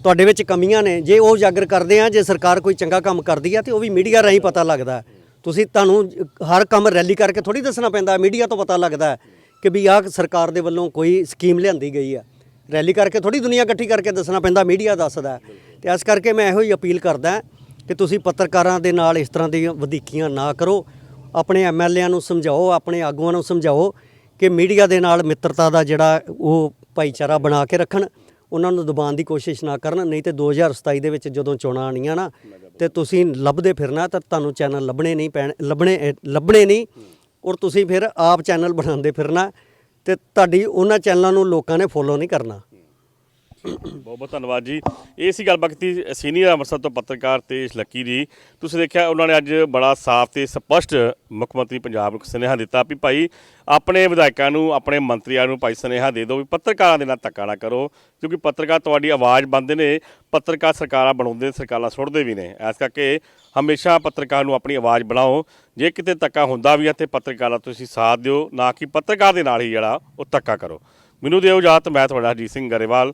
ਤੁਹਾਡੇ ਵਿੱਚ ਕਮੀਆਂ ਨੇ, ਜੇ ਉਹ ਉਜਾਗਰ ਕਰਦੇ ਆ, ਜੇ ਸਰਕਾਰ ਕੋਈ ਚੰਗਾ ਕੰਮ ਕਰਦੀ ਆ, ਤੇ ਉਹ ਵੀ ਮੀਡੀਆ ਰਾਹੀਂ ਪਤਾ ਲੱਗਦਾ ਤੁਸੀਂ ਤੁਹਾਨੂੰ ਹਰ ਕੰਮ ਰੈਲੀ ਕਰਕੇ ਥੋੜੀ ਦੱਸਣਾ ਪੈਂਦਾ ਮੀਡੀਆ ਤੋਂ ਪਤਾ ਲੱਗਦਾ ਕਿ ਵੀ ਆਹ ਸਰਕਾਰ ਦੇ ਵੱਲੋਂ ਕੋਈ ਸਕੀਮ ਲਿਆਂਦੀ ਗਈ ਆ ਰੈਲੀ ਕਰਕੇ ਥੋੜੀ ਦੁਨੀਆ ਇਕੱਠੀ ਕਰਕੇ ਦੱਸਣਾ ਪੈਂਦਾ, ਮੀਡੀਆ ਦੱਸਦਾ ਹੈ। ਤੇ ਇਸ ਕਰਕੇ ਮੈਂ ਇਹੋ ਹੀ ਅਪੀਲ ਕਰਦਾ ਕਿ ਤੁਸੀਂ ਪੱਤਰਕਾਰਾਂ ਦੇ ਨਾਲ ਇਸ ਤਰ੍ਹਾਂ ਦੀਆਂ ਵਧੀਕੀਆਂ ਨਾ ਕਰੋ। ਆਪਣੇ ਐਮਐਲਏਆਂ ਨੂੰ ਸਮਝਾਓ, ਆਪਣੇ ਆਗੂਆਂ ਨੂੰ ਸਮਝਾਓ ਕਿ ਮੀਡੀਆ ਦੇ ਨਾਲ ਮਿੱਤਰਤਾ ਦਾ ਜਿਹੜਾ ਉਹ ਭਾਈਚਾਰਾ ਬਣਾ ਕੇ ਰੱਖਣ। ਉਹਨਾਂ ਨੂੰ ਦਬਾਉਣ ਦੀ ਕੋਸ਼ਿਸ਼ ਨਾ ਕਰਨ, ਨਹੀਂ ਤੇ 2027 ਦੇ ਵਿੱਚ ਜਦੋਂ ਚੋਣਾਂ ਆਣੀਆਂ ਨਾ, ਤੇ ਤੁਸੀਂ ਲੱਭਦੇ ਫਿਰਨਾ ਤਾਂ ਤੁਹਾਨੂੰ ਚੈਨਲ ਲੱਭਣੇ ਨਹੀਂ ਪੈਣ, ਲੱਭਣੇ ਲੱਭਣੇ ਨਹੀਂ ਔਰ ਤੁਸੀਂ ਫਿਰ ਆਪ ਚੈਨਲ ਬਣਾਉਂਦੇ ਫਿਰਨਾ ਤੇ ਤੁਹਾਡੀ ਉਹਨਾਂ ਚੈਨਲਾਂ ਨੂੰ ਲੋਕਾਂ ਨੇ ਫੋਲੋ ਨਹੀਂ ਕਰਨਾ। ਬਹੁਤ ਬਹੁਤ ਧੰਨਵਾਦ ਜੀ। ਇਹ ਸੀ ਗੱਲਬਾਤ ਕੀਤੀ ਸੀਨੀਅਰ ਅੰਮ੍ਰਿਤਸਰ ਤੋਂ ਪੱਤਰਕਾਰ ਤੇਜ ਲੱਕੀ ਜੀ ਤੁਸੀਂ ਦੇਖਿਆ ਉਹਨਾਂ ਨੇ ਅੱਜ ਬੜਾ ਸਾਫ਼ ਤੇ ਸਪਸ਼ਟ ਮੁੱਖ ਮੰਤਰੀ ਪੰਜਾਬ ਨੂੰ ਸੁਨੇਹਾ ਦਿੱਤਾ ਵੀ ਭਾਈ ਆਪਣੇ ਵਿਧਾਇਕਾਂ ਨੂੰ, ਆਪਣੇ ਮੰਤਰੀਆਂ ਨੂੰ ਭਾਈ ਸੁਨੇਹਾ ਦੇ ਦਿਓ ਵੀ ਪੱਤਰਕਾਰਾਂ ਦੇ ਨਾਲ ਧੱਕਾ ਨਾ ਕਰੋ, ਕਿਉਂਕਿ ਪੱਤਰਕਾਰ ਤੁਹਾਡੀ ਆਵਾਜ਼ ਬੰਦੇ ਨੇ, ਪੱਤਰਕਾਰ ਸਰਕਾਰਾਂ ਬਣਾਉਂਦੇ ਸਰਕਾਰਾਂ ਸੁੱਟਦੇ ਵੀ ਨੇ। ਇਸ ਕਰਕੇ ਹਮੇਸ਼ਾ ਪੱਤਰਕਾਰ ਨੂੰ ਆਪਣੀ ਆਵਾਜ਼ ਬਣਾਓ। ਜੇ ਕਿਤੇ ਧੱਕਾ ਹੁੰਦਾ ਵੀ ਹੈ ਤੇ ਪੱਤਰਕਾਰਾਂ ਤੁਸੀਂ ਸਾਥ ਦਿਓ, ਨਾ ਕਿ ਪੱਤਰਕਾਰ ਦੇ ਨਾਲ ਹੀ ਜਿਹੜਾ ਉਹ ਧੱਕਾ ਕਰੋ। ਮੈਨੂੰ ਦਿਓ ਇਜਾਜ਼ਤ, ਮੈਂ ਤੁਹਾਡਾ ਹਰਜੀਤ ਸਿੰਘ ਗਰੇਵਾਲ।